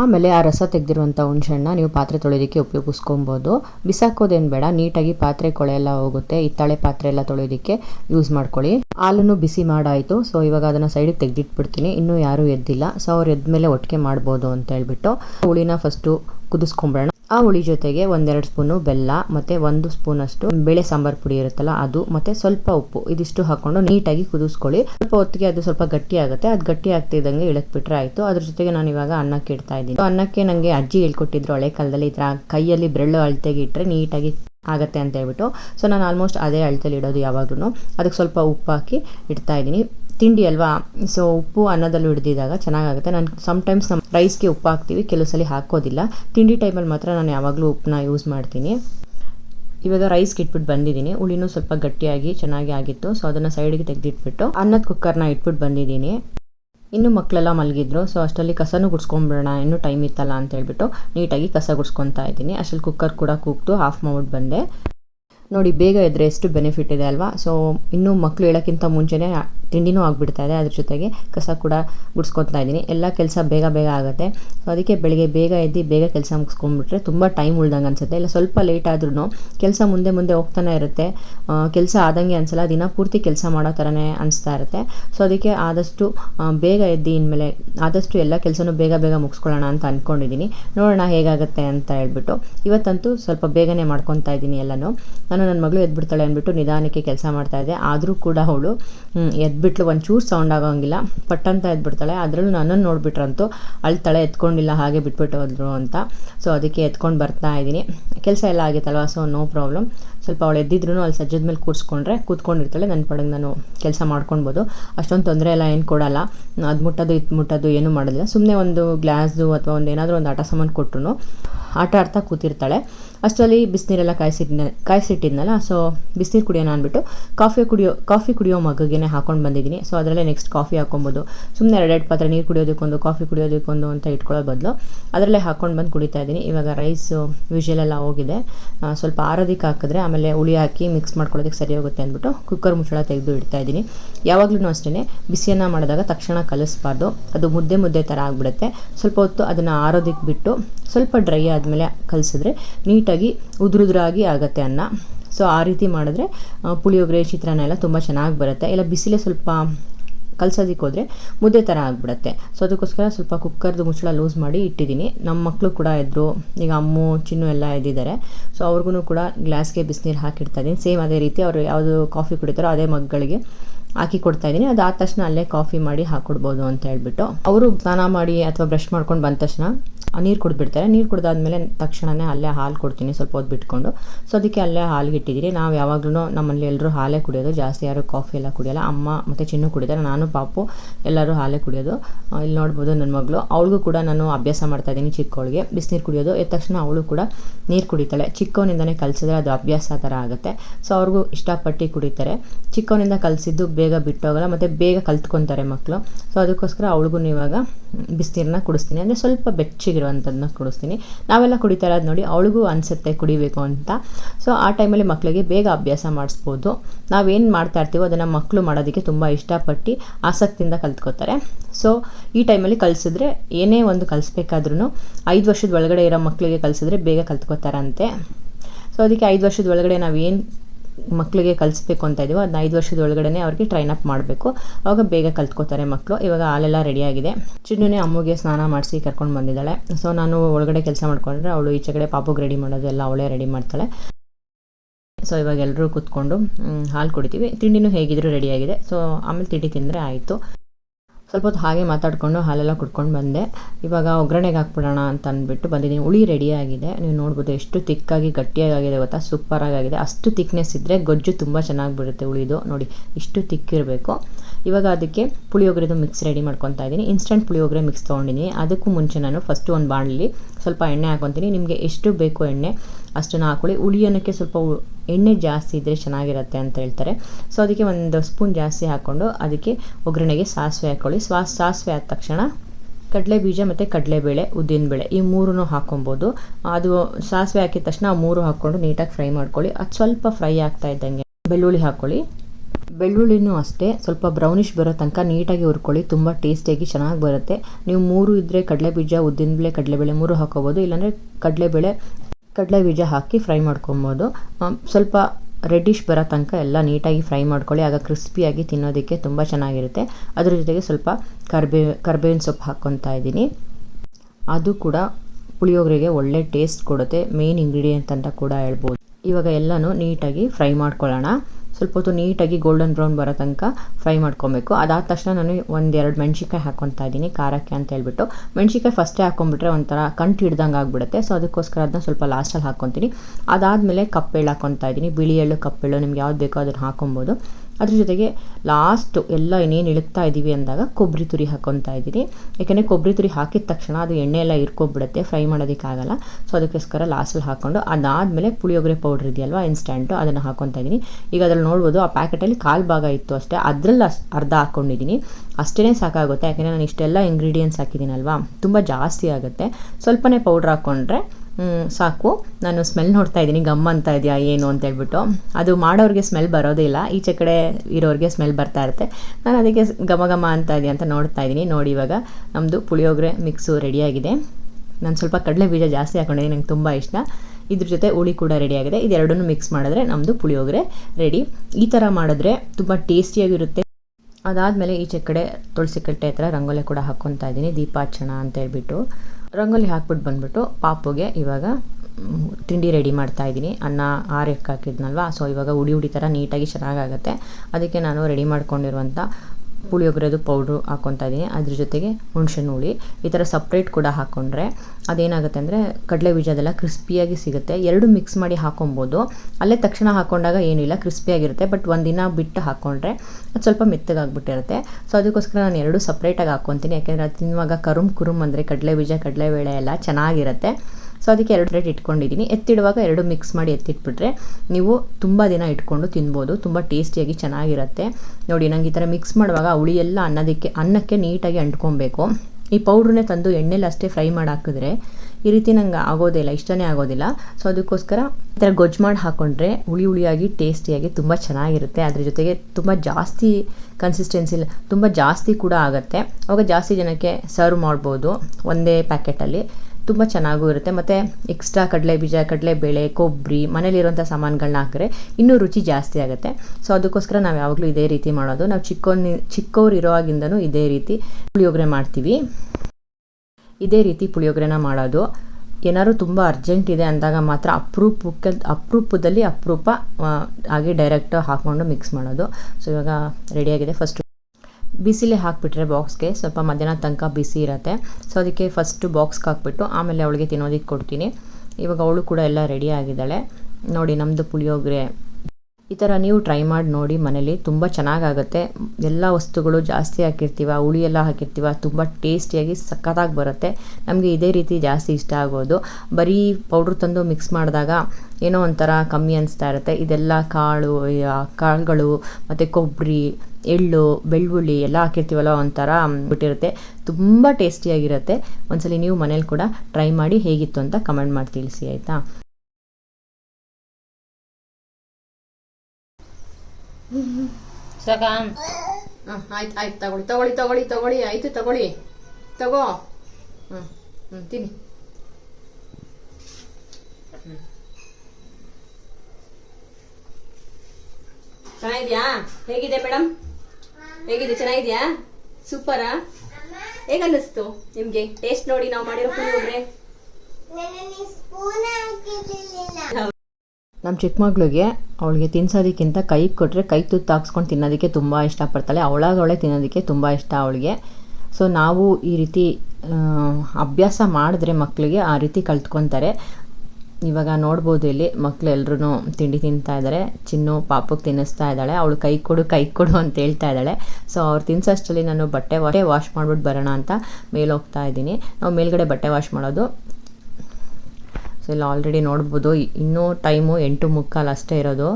ಆಮೇಲೆ ಆ ರಸ ತೆಗೆದಿರುವಂಥ ಹುಣಸೆಹಣ್ಣ ನೀವು ಪಾತ್ರೆ ತೊಳೆಯೋದಕ್ಕೆ ಉಪಯೋಗಿಸ್ಕೊಬೋದು. ಬಿಸಾಕೋದೇನು ಬೇಡ, ನೀಟಾಗಿ ಪಾತ್ರೆ ಕೊಳೆ ಎಲ್ಲ ಹೋಗುತ್ತೆ. ಹಿತ್ತಾಳೆ ಪಾತ್ರೆ ಎಲ್ಲ ತೊಳೆಯೋದಕ್ಕೆ ಯೂಸ್ ಮಾಡ್ಕೊಳ್ಳಿ. ಹಾಲನ್ನು ಬಿಸಿ ಮಾಡಾಯಿತು. ಸೊ ಇವಾಗ ಅದನ್ನು ಸೈಡಿಗೆ ತೆಗೆದಿಟ್ಬಿಡ್ತೀನಿ. ಇನ್ನೂ ಯಾರೂ ಎದ್ದಿಲ್ಲ. ಸೊ ಅವ್ರು ಎದ್ಮೇಲೆ ಒಟ್ಟಿಗೆ ಮಾಡ್ಬೋದು ಅಂತ ಹೇಳ್ಬಿಟ್ಟು, ಹುಳಿನ ಫಸ್ಟು ಕುದಿಸ್ಕೊಂಬಿಡೋಣ ಆ ಹುಳಿ ಜೊತೆಗೆ ಒಂದೆರಡು ಸ್ಪೂನು ಬೆಲ್ಲ, ಮತ್ತು ಒಂದು ಸ್ಪೂನಷ್ಟು ಬೇಳೆ ಸಾಂಬಾರು ಪುಡಿ ಇರುತ್ತಲ್ಲ ಅದು, ಮತ್ತು ಸ್ವಲ್ಪ ಉಪ್ಪು. ಇದಿಷ್ಟು ಹಾಕೊಂಡು ನೀಟಾಗಿ ಕುದಿಸ್ಕೊಳ್ಳಿ. ಸ್ವಲ್ಪ ಹೊತ್ತಿಗೆ ಅದು ಸ್ವಲ್ಪ ಗಟ್ಟಿ ಆಗುತ್ತೆ. ಅದು ಗಟ್ಟಿ ಆಗ್ತಿದ್ದಂಗೆ ಇಳಕ್ ಬಿಟ್ರೆ ಆಯಿತು. ಅದ್ರ ಜೊತೆಗೆ ನಾನು ಇವಾಗ ಅನ್ನಕ್ಕೆ ಇಡ್ತಾ ಇದ್ದೀನಿ. ಅನ್ನಕ್ಕೆ ನನಗೆ ಅಜ್ಜಿ ಹೇಳ್ಕೊಟ್ಟಿದ್ರು ಹಳೆ ಕಾಲದಲ್ಲಿ ಈ ಥರ ಕೈಯಲ್ಲಿ ಬೆರಳು ಅಳತೆಗೆ ಇಟ್ಟರೆ ನೀಟಾಗಿ ಆಗುತ್ತೆ ಅಂತ ಹೇಳ್ಬಿಟ್ಟು. ಸೊ, ನಾನು ಆಲ್ಮೋಸ್ಟ್ ಅದೇ ಅಳತೆಲಿ ಇಡೋದು ಯಾವಾಗಲೂ ಅದಕ್ಕೆ ಸ್ವಲ್ಪ ಉಪ್ಪು ಹಾಕಿ ಇಡ್ತಾ ಇದ್ದೀನಿ. ತಿಂಡಿ ಅಲ್ವಾ? ಸೊ ಉಪ್ಪು, ಅನ್ನದಲ್ಲಿ ಹಿಡ್ದಿದಾಗ ಚೆನ್ನಾಗಾಗುತ್ತೆ. ನಾನು ಸಮ್ಟೈಮ್ಸ್ ನಮ್ಮ ರೈಸ್ಗೆ ಉಪ್ಪು ಹಾಕ್ತೀವಿ, ಕೆಲವು ಸಲ ಹಾಕೋದಿಲ್ಲ. ತಿಂಡಿ ಟೈಮಲ್ಲಿ ಮಾತ್ರ ನಾನು ಯಾವಾಗಲೂ ಉಪ್ಪನ್ನ ಯೂಸ್ ಮಾಡ್ತೀನಿ. ಇವಾಗ ರೈಸ್ಗೆ ಇಟ್ಬಿಟ್ಟು ಬಂದಿದ್ದೀನಿ. ಹುಳಿನೂ ಸ್ವಲ್ಪ ಗಟ್ಟಿಯಾಗಿ, ಚೆನ್ನಾಗಿ ಆಗಿತ್ತು. ಸೊ ಅದನ್ನು ಸೈಡಿಗೆ ತೆಗೆದಿಟ್ಬಿಟ್ಟು ಅನ್ನದ ಕುಕ್ಕರ್ನ ಇಟ್ಬಿಟ್ಟು ಬಂದಿದ್ದೀನಿ. ಇನ್ನು ಮಕ್ಕಳೆಲ್ಲ ಮಲಗಿದ್ರು. ಸೊ ಅಷ್ಟರಲ್ಲಿ ಕಸನೂ ಗುಡ್ಸ್ಕೊಂಬಿಡೋಣ, ಇನ್ನೂ ಟೈಮ್ ಇತ್ತಲ್ಲ ಅಂತ ಹೇಳ್ಬಿಟ್ಟು ನೀಟಾಗಿ ಕಸ ಗುಡ್ಸ್ಕೊತಾ ಇದ್ದೀನಿ. ಅಷ್ಟರಲ್ಲಿ ಕುಕ್ಕರ್ ಕೂಡ ಕೂಗ್ತು ಆಫ್ ಮಾಡ್ಬಿಟ್ಟು ಬಂದೆ. ನೋಡಿ, ಬೇಗ ಇದ್ದರೆ ಎಷ್ಟು ಬೆನಿಫಿಟ್ ಇದೆ ಅಲ್ವಾ? ಸೊ ಇನ್ನೂ ಮಕ್ಕಳು ಹೇಳೋಕ್ಕಿಂತ ಮುಂಚೆನೇ ತಿಂಡಿನೂ ಆಗಿಬಿಡ್ತಾ ಇದೆ. ಅದ್ರ ಜೊತೆಗೆ ಕಸ ಕೂಡ ಗುಡ್ಸ್ಕೊತಾ ಇದ್ದೀನಿ. ಎಲ್ಲ ಕೆಲಸ ಬೇಗ ಬೇಗ ಆಗುತ್ತೆ. ಸೊ ಅದಕ್ಕೆ ಬೆಳಿಗ್ಗೆ ಬೇಗ ಎದ್ದು ಬೇಗ ಕೆಲಸ ಮುಗಿಸ್ಕೊಂಡ್ಬಿಟ್ರೆ ತುಂಬ ಟೈಮ್ ಉಳ್ದಂಗೆ ಅನಿಸುತ್ತೆ. ಇಲ್ಲ, ಸ್ವಲ್ಪ ಲೇಟ್ ಆದ್ರೂ ಕೆಲಸ ಮುಂದೆ ಮುಂದೆ ಹೋಗ್ತಾನೆ ಇರುತ್ತೆ. ಕೆಲಸ ಆದಂಗೆ ಅನಿಸಲ್ಲ. ದಿನ ಪೂರ್ತಿ ಕೆಲಸ ಮಾಡೋ ಥರನೇ ಅನಿಸ್ತಾ ಇರುತ್ತೆ. ಸೊ ಅದಕ್ಕೆ ಆದಷ್ಟು ಬೇಗ ಎದ್ದು ಇನ್ಮೇಲೆ ಆದಷ್ಟು ಎಲ್ಲ ಕೆಲಸನೂ ಬೇಗ ಬೇಗ ಮುಗಿಸ್ಕೊಳ್ಳೋಣ ಅಂತ ಅಂದ್ಕೊಂಡಿದ್ದೀನಿ ನೋಡೋಣ ಹೇಗಾಗುತ್ತೆ ಅಂತ ಹೇಳ್ಬಿಟ್ಟು. ಇವತ್ತಂತೂ ಸ್ವಲ್ಪ ಬೇಗನೆ ಮಾಡ್ಕೊತಾ ಇದ್ದೀನಿ ಎಲ್ಲನೂ. ನಾನು ನನ್ನ ಮಗಳು ಎದ್ಬಿಡ್ತಾಳೆ ಅಂದ್ಬಿಟ್ಟು ನಿಧಾನಕ್ಕೆ ಕೆಲಸ ಮಾಡ್ತಾ ಇದ್ದೆ. ಆದರೂ ಕೂಡ ಅವಳು ಎದ್ಬಿಟ್ಲು ಒಂಚೂರು ಸೌಂಡ್ ಆಗೋಂಗಿಲ್ಲ. ಪಟ್ಟಂತ ಎದ್ಬಿಡ್ತಾಳೆ. ಅದರಲ್ಲೂ ನನ್ನನ್ನು ನೋಡ್ಬಿಟ್ರಂತೂ ಅಳ್ತಾಳೆ ಎತ್ಕೊಂಡಿಲ್ಲ, ಹಾಗೆ ಬಿಟ್ಬಿಟ್ಟು ಹೋದ್ರು ಅಂತ. ಸೊ ಅದಕ್ಕೆ ಎತ್ಕೊಂಡು ಬರ್ತಾ ಇದ್ದೀನಿ. ಕೆಲಸ ಎಲ್ಲ ಆಗಿತ್ತಲ್ವ? ಸೊ ನೋ ಪ್ರಾಬ್ಲಮ್ ಸ್ವಲ್ಪ ಅವಳು ಎದ್ದಿದ್ರು ಅಲ್ಲಿ ಸಜ್ಜದ ಮೇಲೆ ಕೂರಿಸ್ಕೊಂಡ್ರೆ ಕೂತ್ಕೊಂಡಿರ್ತಾಳೆ. ನನ್ನ ಪಡೆಗೆ ನಾನು ಕೆಲಸ ಮಾಡ್ಕೊಳ್ಬೋದು ಅಷ್ಟೊಂದು ತೊಂದರೆ ಎಲ್ಲ ಏನು ಕೊಡಲ್ಲ. ಅದು ಮುಟ್ಟೋದು, ಇದು ಮುಟ್ಟೋದು ಏನೂ ಮಾಡೋದಿಲ್ಲ. ಸುಮ್ಮನೆ ಒಂದು ಗ್ಲಾಸ್ದು ಅಥವಾ ಒಂದು ಏನಾದರೂ ಒಂದು ಆಟ ಸಾಮಾನು ಕೊಟ್ಟರು ಆಟ ಆಡ್ತಾ ಕೂತಿರ್ತಾಳೆ. ಅಷ್ಟರಲ್ಲಿ ಬಿಸಿನೀರೆಲ್ಲ ಕಾಯಿಸಿಟ್ನ ಕಾಯಿಸಿಟ್ಟಿದ್ನಲ್ಲ ಸೊ ಬಿಸಿನೀರು ಕುಡಿಯೋಣ ಅಂದ್ಬಿಟ್ಟು ಕಾಫಿ ಕುಡಿಯೋ ಕಾಫಿ ಕುಡಿಯೋ ಮಗಗೆ ಹಾಕೊಂಡು ಬಂದಿದ್ದೀನಿ. ಸೊ ಅದರಲ್ಲೇ ನೆಕ್ಸ್ಟ್ ಕಾಫಿ ಹಾಕೊಬೋದು ಸುಮ್ಮನೆ ಎರಡೆರಡು ಪಾತ್ರೆ ನೀರು ಕುಡಿಯೋದಕ್ಕೊಂದು, ಕಾಫಿ ಕುಡಿಯೋದಕ್ಕೊಂದು ಅಂತ ಇಟ್ಕೊಳ್ಳೋ ಬದಲು ಅದರಲ್ಲೇ ಹಾಕೊಂಡು ಬಂದು ಕುಡಿತಾ ಇದ್ದೀನಿ. ಇವಾಗ ರೈಸು ವಿಷಲೆಲ್ಲ ಹೋಗಿದೆ. ಸ್ವಲ್ಪ ಆರೋದಕ್ಕೆ ಹಾಕಿದ್ರೆ ಆಮೇಲೆ ಹುಳಿ ಹಾಕಿ ಮಿಕ್ಸ್ ಮಾಡ್ಕೊಳ್ಳೋದಕ್ಕೆ ಸರಿ ಹೋಗುತ್ತೆ ಅಂದ್ಬಿಟ್ಟು ಕುಕ್ಕರ್ ಮುಚ್ಚಳ ತೆಗೆದು ಇಡ್ತಾ ಇದ್ದೀನಿ. ಯಾವಾಗಲೂ ಅಷ್ಟೇ ಬಿಸಿಯನ್ನು ಮಾಡಿದಾಗ ತಕ್ಷಣ ಕಲಿಸ್ಬಾರ್ದು. ಅದು ಮುದ್ದೆ ಮುದ್ದೆ ಥರ ಆಗಿಬಿಡುತ್ತೆ. ಸ್ವಲ್ಪ ಹೊತ್ತು ಅದನ್ನು ಆರೋದಕ್ಕೆ ಬಿಟ್ಟು ಸ್ವಲ್ಪ ಡ್ರೈ ಆದಮೇಲೆ ಕಲಿಸಿದ್ರೆ ನೀಟಾಗಿ ಉದುರುದ್ರಾಗಿ ಆಗುತ್ತೆ ಅನ್ನ. ಸೊ ಆ ರೀತಿ ಮಾಡಿದ್ರೆ ಪುಳಿಯೋಗರೆ, ಚಿತ್ರಾನ್ನ ಎಲ್ಲ ತುಂಬ ಚೆನ್ನಾಗಿ ಬರುತ್ತೆ. ಇಲ್ಲ, ಬಿಸಿಲೇ ಸ್ವಲ್ಪ ಕಲ್ಸೋದಕ್ಕೆ ಹೋದರೆ ಮುದ್ದೆ ಥರ ಆಗಿಬಿಡುತ್ತೆ. ಸೊ ಅದಕ್ಕೋಸ್ಕರ ಸ್ವಲ್ಪ ಕುಕ್ಕರ್ದು ಮುಚ್ಚಳ ಲೂಸ್ ಮಾಡಿ ಇಟ್ಟಿದ್ದೀನಿ. ನಮ್ಮ ಮಕ್ಕಳು ಕೂಡ ಇದ್ದರು ಈಗ ಅಮ್ಮು, ಚಿನ್ನು ಎಲ್ಲ ಎದ್ದಿದ್ದಾರೆ ಸೊ ಅವ್ರಿಗೂ ಕೂಡ ಗ್ಲಾಸ್ಗೆ ಬಿಸಿನೀರು ಹಾಕಿಡ್ತಾ ಇದ್ದೀನಿ. ಸೇಮ್ ಅದೇ ರೀತಿ ಅವರು ಯಾವುದು ಕಾಫಿ ಕುಡಿತಾರೋ ಅದೇ ಮಗ್ಗಳಿಗೆ ಹಾಕಿ ಕೊಡ್ತಾ ಇದ್ದೀನಿ. ಅದಾದ ತಕ್ಷಣ ಅಲ್ಲೇ ಕಾಫಿ ಮಾಡಿ ಹಾಕ್ಕೊಡ್ಬೋದು ಅಂತ ಹೇಳ್ಬಿಟ್ಟು. ಅವರು ಸ್ನಾನ ಮಾಡಿ ಅಥವಾ ಬ್ರಷ್ ಮಾಡ್ಕೊಂಡು ಬಂದ ತಕ್ಷಣ ನೀರು ಕುಡಿದ್ಬಿಡ್ತಾರೆ. ನೀರು ಕುಡ್ದಾದ್ಮೇಲೆ ತಕ್ಷಣವೇ ಅಲ್ಲೇ ಹಾಲು ಕೊಡ್ತೀನಿ ಸ್ವಲ್ಪ ಹೊತ್ತು ಬಿಟ್ಕೊಂಡು. ಸೊ ಅದಕ್ಕೆ ಅಲ್ಲೇ ಇಟ್ಟಿದ್ದೀನಿ. ನಾವು ಯಾವಾಗಲೂ ನಮ್ಮಲ್ಲಿ ಎಲ್ಲರೂ ಹಾಲೇ ಕುಡಿಯೋದು. ಜಾಸ್ತಿ ಯಾರು ಕಾಫಿ ಎಲ್ಲ ಕುಡಿಯೋಲ್ಲ. ಅಮ್ಮ ಮತ್ತು ಚಿನ್ನು ಕುಡಿತಾರೆ. ನಾನು, ಪಾಪು ಎಲ್ಲರೂ ಹಾಲೇ ಕುಡಿಯೋದು. ಇಲ್ಲಿ ನೋಡ್ಬೋದು ನನ್ನ ಮಗಳು. ಅವಳಿಗೂ ಕೂಡ ನಾನು ಅಭ್ಯಾಸ ಮಾಡ್ತಾ ಇದ್ದೀನಿ ಚಿಕ್ಕವಳಿಗೆ ಬಿಸಿನೀರು ಕುಡಿಯೋದು. ಎದ್ದ ತಕ್ಷಣ ಅವಳು ಕೂಡ ನೀರು ಕುಡಿತಾಳೆ. ಚಿಕ್ಕವನಿಂದನೇ ಕಲಿಸಿದ್ರೆ ಅದು ಅಭ್ಯಾಸ ಥರ ಆಗುತ್ತೆ. ಸೊ ಅವ್ರಿಗೂ ಇಷ್ಟಪಟ್ಟು ಕುಡಿತಾರೆ. ಚಿಕ್ಕವನಿಂದ ಕಲಿಸಿದ್ದು ಬೇಗ ಬಿಟ್ಟೋಗಲ್ಲ. ಮತ್ತು ಬೇಗ ಕಲ್ತ್ಕೊತಾರೆ ಮಕ್ಕಳು ಸೊ ಅದಕ್ಕೋಸ್ಕರ ಅವಳಿಗೂ ಇವಾಗ ಬಿಸಿನೀರನ್ನ ಕುಡಿಸ್ತೀನಿ. ಅಂದರೆ ಸ್ವಲ್ಪ ಬೆಚ್ಚಗಿರುವಂಥದ್ದನ್ನ ಕುಡಿಸ್ತೀನಿ. ನಾವೆಲ್ಲ ಕುಡಿತಾ ಇರೋದು ನೋಡಿ ಅವಳಿಗೂ ಅನಿಸುತ್ತೆ ಕುಡಿಬೇಕು ಅಂತ. ಸೊ ಆ ಟೈಮಲ್ಲಿ ಮಕ್ಕಳಿಗೆ ಬೇಗ ಅಭ್ಯಾಸ ಮಾಡಿಸ್ಬೋದು. ನಾವೇನು ಮಾಡ್ತಾ ಇರ್ತೀವೋ ಅದನ್ನು ಮಕ್ಕಳು ಮಾಡೋದಕ್ಕೆ ತುಂಬ ಇಷ್ಟಪಟ್ಟು ಆಸಕ್ತಿಯಿಂದ ಕಲ್ತ್ಕೋತಾರೆ. ಸೊ ಈ ಟೈಮಲ್ಲಿ ಕಲಿಸಿದ್ರೆ ಏನೇ ಒಂದು ಕಲಿಸ್ಬೇಕಾದ್ರೂ ಐದು ವರ್ಷದ ಒಳಗಡೆ ಇರೋ ಮಕ್ಕಳಿಗೆ ಕಲಿಸಿದ್ರೆ ಬೇಗ ಕಲ್ತ್ಕೋತಾರಂತೆ. ಸೊ ಅದಕ್ಕೆ ಐದು ವರ್ಷದ ಒಳಗಡೆ ನಾವೇನು ಮಕ್ಕಳಿಗೆ ಕಲಿಸ್ಬೇಕು ಅಂತ ಇದೀವೋ ಅದನ್ನ ಐದು ವರ್ಷದ ಒಳಗಡೆ ಅವ್ರಿಗೆ ಟ್ರೈನ್ ಅಪ್ ಮಾಡಬೇಕು. ಅವಾಗ ಬೇಗ ಕಲ್ತ್ಕೋತಾರೆ ಮಕ್ಕಳು ಇವಾಗ ಹಾಲೆಲ್ಲ ರೆಡಿಯಾಗಿದೆ ಚಿನ್ನುನೇ ಅಮ್ಮಗೆ ಸ್ನಾನ ಮಾಡಿಸಿ ಕರ್ಕೊಂಡು ಬಂದಿದ್ದಾಳೆ. ಸೊ ನಾನು ಒಳಗಡೆ ಕೆಲಸ ಮಾಡ್ಕೊಂಡ್ರೆ ಅವಳು ಈಚೆ ಕಡೆ ಪಾಪುಗೆ ರೆಡಿ ಮಾಡೋದು ಎಲ್ಲ ಅವಳೇ ರೆಡಿ ಮಾಡ್ತಾಳೆ. ಸೊ ಇವಾಗ ಎಲ್ಲರೂ ಕೂತ್ಕೊಂಡು ಹಾಲು ಕುಡಿತೀವಿ. ತಿಂಡಿನೂ ಹೇಗಿದ್ರು ರೆಡಿಯಾಗಿದೆ ಸೊ ಆಮೇಲೆ ತಿಂಡಿ ತಿಂದರೆ ಆಯಿತು. ಸ್ವಲ್ಪ ಹೊತ್ತು ಹಾಗೆ ಮಾತಾಡಿಕೊಂಡು ಹಾಲೆಲ್ಲ ಕುಡ್ಕೊಂಡು ಬಂದೆ. ಇವಾಗ ಒಗ್ಗರಣೆಗೆ ಹಾಕ್ಬಿಡೋಣ ಅಂತ ಅಂದ್ಬಿಟ್ಟು ಬಂದಿದ್ದೀನಿ. ಹುಳಿ ರೆಡಿಯಾಗಿದೆ ನೀವು ನೋಡ್ಬೋದು ಎಷ್ಟು ತಿಕ್ಕಾಗಿ, ಗಟ್ಟಿಯಾಗಿದೆ ಗೊತ್ತಾ? ಸೂಪರಾಗಿ ಆಗಿದೆ ಅಷ್ಟು ತಿಕ್ನೆಸ್ ಇದ್ದರೆ ಗೊಜ್ಜು ತುಂಬ ಚೆನ್ನಾಗಿ ಬಿಡುತ್ತೆ ಹುಳಿದು. ನೋಡಿ, ಇಷ್ಟು ತಿಕ್ಕಿರಬೇಕು ಇವಾಗ ಅದಕ್ಕೆ ಪುಳಿಯೋಗರೆದು ಮಿಕ್ಸ್ ರೆಡಿ ಮಾಡ್ಕೊತಾ ಇದ್ದೀನಿ. ಇನ್ಸ್ಟೆಂಟ್ ಪುಳಿಯೋಗರೆ ಮಿಕ್ಸ್ ತೊಗೊಂಡಿದ್ದೀನಿ. ಅದಕ್ಕೂ ಮುಂಚೆ ನಾನು ಫಸ್ಟು ಒಂದು ಬಾಣಲಿ ಸ್ವಲ್ಪ ಎಣ್ಣೆ ಹಾಕೊತೀನಿ. ನಿಮಗೆ ಎಷ್ಟು ಬೇಕು ಎಣ್ಣೆ ಅಷ್ಟನ್ನು ಹಾಕೊಳ್ಳಿ. ಹುಳಿ ಅನ್ನೋಕ್ಕೆ ಸ್ವಲ್ಪ ಎಣ್ಣೆ ಜಾಸ್ತಿ ಇದ್ದರೆ ಚೆನ್ನಾಗಿರುತ್ತೆ ಅಂತ ಹೇಳ್ತಾರೆ. ಸೊ ಅದಕ್ಕೆ ಒಂದು ಸ್ಪೂನ್ ಜಾಸ್ತಿ ಹಾಕ್ಕೊಂಡು ಅದಕ್ಕೆ ಒಗ್ಗರಣೆಗೆ ಸಾಸಿವೆ ಹಾಕ್ಕೊಳ್ಳಿ ಸ್ವಾ ಸಾಸಿವೆ ಆದ ತಕ್ಷಣ ಕಡಲೆ ಬೀಜ ಮತ್ತು ಕಡಲೆಬೇಳೆ, ಉದ್ದಿನಬೇಳೆ ಈ ಮೂರೂ ಹಾಕೊಬೋದು ಅದು ಸಾಸಿವೆ ಹಾಕಿದ ತಕ್ಷಣ ಆ ಮೂರು ಹಾಕ್ಕೊಂಡು ನೀಟಾಗಿ ಫ್ರೈ ಮಾಡ್ಕೊಳ್ಳಿ. ಅದು ಸ್ವಲ್ಪ ಫ್ರೈ ಆಗ್ತಾ ಇದ್ದಂಗೆ ಬೆಳ್ಳುಳ್ಳಿ ಹಾಕ್ಕೊಳ್ಳಿ ಬೆಳ್ಳುಳ್ಳಿನೂ ಅಷ್ಟೇ, ಸ್ವಲ್ಪ ಬ್ರೌನಿಷ್ ಬರೋ ತನಕ ನೀಟಾಗಿ ಹುರ್ಕೊಳ್ಳಿ, ತುಂಬ ಟೇಸ್ಟಿಯಾಗಿ ಚೆನ್ನಾಗಿ ಬರುತ್ತೆ. ನೀವು ಮೂರು ಇದ್ದರೆ ಕಡಲೆಬೀಜ ಉದ್ದಿನಬೇಳೆ ಕಡಲೆಬೇಳೆ ಮೂರು ಹಾಕೋಬೋದು, ಇಲ್ಲಾಂದರೆ ಕಡಲೆಬೇಳೆ, ಕಡಲೆ ಬೀಜ ಹಾಕಿ ಫ್ರೈ ಮಾಡ್ಕೊಬೋದು. ಸ್ವಲ್ಪ ರೆಡ್ಡಿಶ್ ಬರೋ ತನಕ ಎಲ್ಲ ನೀಟಾಗಿ ಫ್ರೈ ಮಾಡ್ಕೊಳ್ಳಿ, ಆಗ ಕ್ರಿಸ್ಪಿಯಾಗಿ ತಿನ್ನೋದಕ್ಕೆ ತುಂಬ ಚೆನ್ನಾಗಿರುತ್ತೆ. ಅದ್ರ ಜೊತೆಗೆ ಸ್ವಲ್ಪ ಕರ್ಬೇ, ಕರ್ಬೇವಿನ ಸೊಪ್ಪು ಹಾಕ್ಕೊತಾ ಇದ್ದೀನಿ. ಅದು ಕೂಡ ಪುಳಿಯೋಗರೆಗೆ ಒಳ್ಳೆ ಟೇಸ್ಟ್ ಕೊಡುತ್ತೆ ಮೇನ್ ಇಂಗ್ರೀಡಿಯೆಂಟ್ ಅಂತ ಕೂಡ ಹೇಳ್ಬೋದು. ಇವಾಗ ಎಲ್ಲನೂ ನೀಟಾಗಿ ಫ್ರೈ ಮಾಡ್ಕೊಳ್ಳೋಣ. ಸ್ವಲ್ಪ ಹೊತ್ತು ನೀಟಾಗಿ ಗೋಲ್ಡನ್ ಬ್ರೌನ್ ಬರೋ ತನಕ ಫ್ರೈ ಮಾಡ್ಕೊಬೇಕು. ಅದಾದ ತಕ್ಷಣ ನಾನು ಒಂದೆರಡು ಮೆಣಸಿನ್ಕಾಯಿ ಹಾಕ್ಕೊತಾ ಇದ್ದೀನಿ, ಖಾರಕ್ಕೆ ಅಂತ ಹೇಳ್ಬಿಟ್ಟು. ಮೆಣಸಿನ್ಕಾಯಿ ಫಸ್ಟೇ ಹಾಕ್ಕೊಂಡ್ಬಿಟ್ರೆ ಒಂಥರ ಕಂಟು ಹಿಡ್ದಂಗೆ ಆಗಿಬಿಡುತ್ತೆ. ಸೊ ಅದಕ್ಕೋಸ್ಕರ ಅದನ್ನ ಸ್ವಲ್ಪ ಲಾಸ್ಟಲ್ಲಿ ಹಾಕ್ಕೊತೀನಿ. ಅದಾದಮೇಲೆ ಕಪ್ಪೆಳ್ಳು ಹಾಕ್ಕೊತಾ ಇದ್ದೀನಿ. ಬಿಳಿ ಎಳ್ಳು, ಕಪ್ಪೆಳ್ಳು, ನಿಮ್ಗೆ ಯಾವ್ದು ಬೇಕೋ ಅದನ್ನು ಹಾಕೊಬೋದು ಅದ್ರ ಜೊತೆಗೆ ಲಾಸ್ಟು ಎಲ್ಲ ಇನ್ನೇನು ಇಳುಕ್ತಾ ಇದ್ದೀವಿ ಅಂದಾಗ ಕೊಬ್ಬರಿ ತುರಿ ಹಾಕ್ಕೊತಾ ಇದ್ದೀನಿ ಯಾಕೆಂದರೆ ಕೊಬ್ಬರಿ ತುರಿ ಹಾಕಿದ ತಕ್ಷಣ ಅದು ಎಣ್ಣೆ ಎಲ್ಲ ಇರ್ಕೊಬಿಡುತ್ತೆ ಫ್ರೈ ಮಾಡೋದಕ್ಕಾಗಲ್ಲ. ಸೊ ಅದಕ್ಕೋಸ್ಕರ ಲಾಸ್ಟಲ್ಲಿ ಹಾಕ್ಕೊಂಡು ಅದಾದಮೇಲೆ ಪುಳಿಯೋಗರೆ ಪೌಡ್ರ್ ಇದೆಯಲ್ವಾ ಇನ್ಸ್ಟಂಟು ಅದನ್ನು ಹಾಕ್ಕೊತಾ ಇದ್ದೀನಿ ಈಗ ಅದ್ರಲ್ಲಿ ನೋಡ್ಬೋದು ಆ ಪ್ಯಾಕೆಟಲ್ಲಿ ಕಾಲು ಭಾಗ ಇತ್ತು ಅಷ್ಟೇ. ಅದರಲ್ಲಿ ಅರ್ಧ ಹಾಕ್ಕೊಂಡಿದ್ದೀನಿ ಅಷ್ಟೇ ಸಾಕಾಗುತ್ತೆ. ಯಾಕೆಂದರೆ ನಾನು ಇಷ್ಟೆಲ್ಲ ಇಂಗ್ರೀಡಿಯೆಂಟ್ಸ್ ಹಾಕಿದ್ದೀನಲ್ವಾ ತುಂಬ ಜಾಸ್ತಿ ಆಗುತ್ತೆ. ಸ್ವಲ್ಪನೇ ಪೌಡ್ರ್ ಹಾಕ್ಕೊಂಡ್ರೆ ಸಾಕು. ನಾನು ಸ್ಮೆಲ್ ನೋಡ್ತಾ ಇದ್ದೀನಿ, ಗಮ್ ಅಂತ ಇದೆಯಾ, ಏನು ಅಂತ ಹೇಳ್ಬಿಟ್ಟು. ಅದು ಮಾಡೋರಿಗೆ ಸ್ಮೆಲ್ ಬರೋದಿಲ್ಲ ಈಚೆ ಕಡೆ ಇರೋರಿಗೆ ಸ್ಮೆಲ್ ಬರ್ತಾ ಇರುತ್ತೆ. ನಾನು ಅದಕ್ಕೆ ಘಮ ಘಮ ಅಂತ ಇದೆಯಾ ಅಂತ ನೋಡ್ತಾ ಇದ್ದೀನಿ. ನೋಡಿ ಇವಾಗ ನಮ್ಮದು ಪುಳಿಯೋಗರೆ ಮಿಕ್ಸು ರೆಡಿಯಾಗಿದೆ ನಾನು ಸ್ವಲ್ಪ ಕಡಲೆ ಬೀಜ ಜಾಸ್ತಿ ಹಾಕೊಂಡಿದ್ದೀನಿ, ನಂಗೆ ತುಂಬ ಇಷ್ಟ. ಇದ್ರ ಜೊತೆ ಹುಳಿ ಕೂಡ ರೆಡಿಯಾಗಿದೆ ಇದೆರಡನ್ನೂ ಮಿಕ್ಸ್ ಮಾಡಿದ್ರೆ ನಮ್ಮದು ಪುಳಿಯೋಗರೆ ರೆಡಿ ಈ ಥರ ಮಾಡಿದ್ರೆ ತುಂಬ ಟೇಸ್ಟಿಯಾಗಿರುತ್ತೆ ಅದಾದಮೇಲೆ ಈಚೆ ಕಡೆ ತುಳಸಿ ಕಟ್ಟೆ ಹತ್ರ ರಂಗೋಲೆ ಕೂಡ ಹಾಕ್ಕೊತಾ ಇದ್ದೀನಿ ದೀಪಾಚಣ ಅಂತ ಹೇಳ್ಬಿಟ್ಟು. ರಂಗೋಲಿ ಹಾಕ್ಬಿಟ್ಟು ಬಂದ್ಬಿಟ್ಟು ಪಾಪುಗೆ ಇವಾಗ ತಿಂಡಿ ರೆಡಿ ಮಾಡ್ತಾ ಇದ್ದೀನಿ. ಅನ್ನ ಆರಕ್ಕೆ ಹಾಕಿದ್ನಲ್ವ? ಸೊ ಇವಾಗ ಉಡಿ ಉಡಿ ಥರ ನೀಟಾಗಿ ಚೆನ್ನಾಗಾಗತ್ತೆ. ಅದಕ್ಕೆ ನಾನು ರೆಡಿ ಮಾಡ್ಕೊಂಡಿರುವಂಥ ಪುಳಿಯೋಗರೆದು ಪೌಡ್ರು ಹಾಕ್ಕೊತಾ ಇದ್ದೀನಿ ಅದ್ರ ಜೊತೆಗೆ ಹುಣ್ಸೆಹಣ್ಣು ಹುಳಿ. ಈ ಥರ ಸಪ್ರೇಟ್ ಕೂಡ ಹಾಕ್ಕೊಂಡ್ರೆ ಅದೇನಾಗುತ್ತೆ ಅಂದರೆ ಕಡಲೆ ಬೀಜ ಅದೆಲ್ಲ ಕ್ರಿಸ್ಪಿಯಾಗಿ ಸಿಗುತ್ತೆ. ಎರಡು ಮಿಕ್ಸ್ ಮಾಡಿ ಹಾಕೊಬೋದು. ಅಲ್ಲೇ ತಕ್ಷಣ ಹಾಕ್ಕೊಂಡಾಗ ಏನಿಲ್ಲ ಕ್ರಿಸ್ಪಿಯಾಗಿರುತ್ತೆ ಬಟ್ ಒಂದಿನ ಬಿಟ್ಟು ಹಾಕ್ಕೊಂಡ್ರೆ ಅದು ಸ್ವಲ್ಪ ಮೆತ್ತಗಾಗ್ಬಿಟ್ಟಿರುತ್ತೆ. ಸೊ ಅದಕ್ಕೋಸ್ಕರ ನಾನು ಎರಡು ಸಪ್ರೇಟಾಗಿ ಹಾಕ್ಕೊತೀನಿ ಯಾಕೆಂದರೆ ಅದು ತಿನ್ನುವಾಗ ಕರುಮ್ ಕುರುಮ್ ಅಂದರೆ ಕಡಲೆ ಬೀಜ ಕಡಲೆಬೇಳೆ ಎಲ್ಲ ಚೆನ್ನಾಗಿರುತ್ತೆ. ಸೊ ಅದಕ್ಕೆ ಎರಡು ರೇಟ್ ಇಟ್ಕೊಂಡಿದ್ದೀನಿ ಎತ್ತಿಡುವಾಗ ಎರಡು ಮಿಕ್ಸ್ ಮಾಡಿ ಎತ್ತಿಟ್ಬಿಟ್ರೆ ನೀವು ತುಂಬ ದಿನ ಇಟ್ಕೊಂಡು ತಿನ್ಬೋದು. ತುಂಬ ಟೇಸ್ಟಿಯಾಗಿ ಚೆನ್ನಾಗಿರುತ್ತೆ. ನೋಡಿ, ನಂಗೆ ಈ ಥರ ಮಿಕ್ಸ್ ಮಾಡುವಾಗ ಹುಳಿ ಎಲ್ಲ ಅನ್ನೋದಕ್ಕೆ, ಅನ್ನಕ್ಕೆ ನೀಟಾಗಿ ಅಂಟ್ಕೊಬೇಕು. ಈ ಪೌಡ್ರನ್ನೇ ತಂದು ಎಣ್ಣೆಲಿ ಅಷ್ಟೇ ಫ್ರೈ ಮಾಡಿ ಹಾಕಿದ್ರೆ ಈ ರೀತಿ ನಂಗೆ ಆಗೋದಿಲ್ಲ, ಇಷ್ಟನೇ ಆಗೋದಿಲ್ಲ. ಸೊ ಅದಕ್ಕೋಸ್ಕರ ಈ ಥರ ಗೊಜ್ಜು ಮಾಡಿ ಹಾಕ್ಕೊಂಡ್ರೆ ಹುಳಿ ಹುಳಿಯಾಗಿ ಟೇಸ್ಟಿಯಾಗಿ ತುಂಬ ಚೆನ್ನಾಗಿರುತ್ತೆ. ಅದ್ರ ಜೊತೆಗೆ ತುಂಬ ಜಾಸ್ತಿ ಕನ್ಸಿಸ್ಟೆನ್ಸಿ ತುಂಬ ಜಾಸ್ತಿ ಕೂಡ ಆಗುತ್ತೆ. ಅವಾಗ ಜಾಸ್ತಿ ಜನಕ್ಕೆ ಸರ್ವ್ ಮಾಡ್ಬೋದು ಒಂದೇ ಪ್ಯಾಕೆಟಲ್ಲಿ ತುಂಬ ಚೆನ್ನಾಗೂ ಇರುತ್ತೆ. ಮತ್ತು ಎಕ್ಸ್ಟ್ರಾ ಕಡಲೆ ಬೀಜ ಕಡಲೆಬೇಳೆ ಕೊಬ್ಬರಿ ಮನೇಲಿರುವಂಥ ಸಾಮಾನುಗಳನ್ನ ಹಾಕಿದ್ರೆ ಇನ್ನೂ ರುಚಿ ಜಾಸ್ತಿ ಆಗುತ್ತೆ. ಸೊ ಅದಕ್ಕೋಸ್ಕರ ನಾವು ಯಾವಾಗಲೂ ಇದೇ ರೀತಿ ಮಾಡೋದು. ನಾವು ಚಿಕ್ಕವನಿ ಚಿಕ್ಕವ್ರು ಇರೋವಾಗಿಂದನೂ ಇದೇ ರೀತಿ ಪುಳಿಯೋಗರೆ ಮಾಡ್ತೀವಿ. ಇದೇ ರೀತಿ ಪುಳಿಯೋಗರೆನ ಮಾಡೋದು. ಏನಾದ್ರು ತುಂಬ ಅರ್ಜೆಂಟ್ ಇದೆ ಅಂದಾಗ ಮಾತ್ರ ಅಪರೂಪಕ್ಕೆ, ಅಪರೂಪದಲ್ಲಿ ಅಪರೂಪ ಆಗಿ ಡೈರೆಕ್ಟ್ ಹಾಕ್ಕೊಂಡು ಮಿಕ್ಸ್ ಮಾಡೋದು. ಸೊ ಇವಾಗ ರೆಡಿಯಾಗಿದೆ ಫಸ್ಟ್ ಬಿಸಿಲೇ ಹಾಕಿಬಿಟ್ರೆ ಬಾಕ್ಸ್ಗೆ ಸ್ವಲ್ಪ ಮಧ್ಯಾಹ್ನ ತನಕ ಬಿಸಿ ಇರುತ್ತೆ. ಸೊ ಅದಕ್ಕೆ ಫಸ್ಟು ಬಾಕ್ಸ್ಗೆ ಹಾಕ್ಬಿಟ್ಟು ಆಮೇಲೆ ಅವಳಿಗೆ ತಿನ್ನೋದಕ್ಕೆ ಕೊಡ್ತೀನಿ. ಇವಾಗ ಅವಳು ಕೂಡ ಎಲ್ಲ ರೆಡಿ ಆಗಿದ್ದಾಳೆ. ನೋಡಿ ನಮ್ಮದು ಪುಳಿಯೋಗರೆ ಈ ಥರ ನೀವು ಟ್ರೈ ಮಾಡಿ ನೋಡಿ ಮನೇಲಿ ತುಂಬ ಚೆನ್ನಾಗಾಗುತ್ತೆ. ಎಲ್ಲ ವಸ್ತುಗಳು ಜಾಸ್ತಿ ಹಾಕಿರ್ತೀವ, ಹುಳಿ ಎಲ್ಲ ಹಾಕಿರ್ತೀವ, ತುಂಬ ಟೇಸ್ಟಿಯಾಗಿ ಸಖತ್ತಾಗಿ ಬರುತ್ತೆ. ನಮಗೆ ಇದೇ ರೀತಿ ಜಾಸ್ತಿ ಇಷ್ಟ ಆಗೋದು. ಬರೀ ಪೌಡ್ರ್ ತಂದು ಮಿಕ್ಸ್ ಮಾಡಿದಾಗ ಏನೋ ಒಂಥರ ಕಮ್ಮಿ ಅನಿಸ್ತಾ ಇರುತ್ತೆ. ಇದೆಲ್ಲ ಕಾಳು ಕಾಳುಗಳು ಮತ್ತು ಕೊಬ್ಬರಿ ಎಳ್ಳು, ಬೆಳ್ಳುಳ್ಳಿ ಎಲ್ಲ ಹಾಕಿರ್ತೀವಲ್ಲ ಒಂಥರ ಬಿಟ್ಟಿರುತ್ತೆ. ತುಂಬ ಟೇಸ್ಟಿಯಾಗಿರುತ್ತೆ ಒಂದ್ಸಲಿ ನೀವು ಮನೇಲಿ ಕೂಡ ಟ್ರೈ ಮಾಡಿ ಹೇಗಿತ್ತು ಅಂತ ಕಮೆಂಟ್ ಮಾಡಿ ತಿಳಿಸಿ, ಆಯಿತಾ? ಸಾಕಾ ಹಾಂ ಆಯ್ತು ಆಯ್ತು ತಗೊಳ್ಳಿ ತಗೊಳ್ಳಿ ತಗೊಳ್ಳಿ ತಗೊಳ್ಳಿ ಆಯಿತು ತಗೊಳ್ಳಿ. ತಗೋ. ಹ್ಞೂ ಹ್ಞೂ ತಿನ್ನಿ. ಹ್ಮ್. ಚೆನ್ನಾಗಿದ್ಯಾ? ಹೇಗಿದೆ ಮೇಡಮ್ ಹೇಗಿದೆ ಚೆನ್ನಾಗಿದ್ಯಾ? ಸೂಪರಾ? ಹೇಗೆ ಅನ್ನಿಸ್ತು ನಿಮಗೆ? ಟೇಸ್ಟ್ ನೋಡಿ ನಾವು ಮಾಡಿರೋ ಪುಳಿಯೋಗರೆ. ನಮ್ಮ ಚಿಕ್ಕ ಮಗಳಿಗೆ ಅವಳಿಗೆ ತಿನ್ಸೋದಕ್ಕಿಂತ ಕೈಗೆ ಕೊಟ್ಟರೆ ಕೈ ತುತ್ತು ಹಾಕ್ಸ್ಕೊಂಡು ತಿನ್ನೋದಕ್ಕೆ ತುಂಬ ಇಷ್ಟಪಡ್ತಾಳೆ. ಅವಳಾಗವಳೆ ತಿನ್ನೋದಕ್ಕೆ ತುಂಬ ಇಷ್ಟ ಅವಳಿಗೆ. ಸೊ ನಾವು ಈ ರೀತಿ ಅಭ್ಯಾಸ ಮಾಡಿದ್ರೆ ಮಕ್ಕಳಿಗೆ ಆ ರೀತಿ ಕಲ್ತ್ಕೊತಾರೆ. ಇವಾಗ ನೋಡ್ಬೋದು ಇಲ್ಲಿ ಮಕ್ಳು ಎಲ್ಲರೂ ತಿಂಡಿ ತಿಂತಾ ಇದ್ದಾರೆ ಚಿನ್ನು ಪಾಪಕ್ಕೆ ತಿನ್ನಿಸ್ತಾ ಇದ್ದಾಳೆ ಅವಳು ಕೈ ಕೊಡು ಕೈ ಕೊಡು ಅಂತ ಹೇಳ್ತಾ ಇದ್ದಾಳೆ ಸೊ ಅವ್ರು ತಿನ್ಸೋಷ್ಟರಲ್ಲಿ ನಾನು ಬಟ್ಟೆ ಬಟ್ಟೆ ವಾಶ್ ಮಾಡ್ಬಿಟ್ಟು ಬರೋಣ ಅಂತ ಮೇಲೆ ಹೋಗ್ತಾ ಇದ್ದೀನಿ. ನಾವು ಮೇಲ್ಗಡೆ ಬಟ್ಟೆ ವಾಶ್ ಮಾಡೋದು ಇಲ್ಲಿ ಆಲ್ರೆಡಿ ನೋಡ್ಬೋದು. ಇನ್ನೂ ಟೈಮು ಎಂಟು ಮುಕ್ಕಾಲು ಅಷ್ಟೇ ಇರೋದು.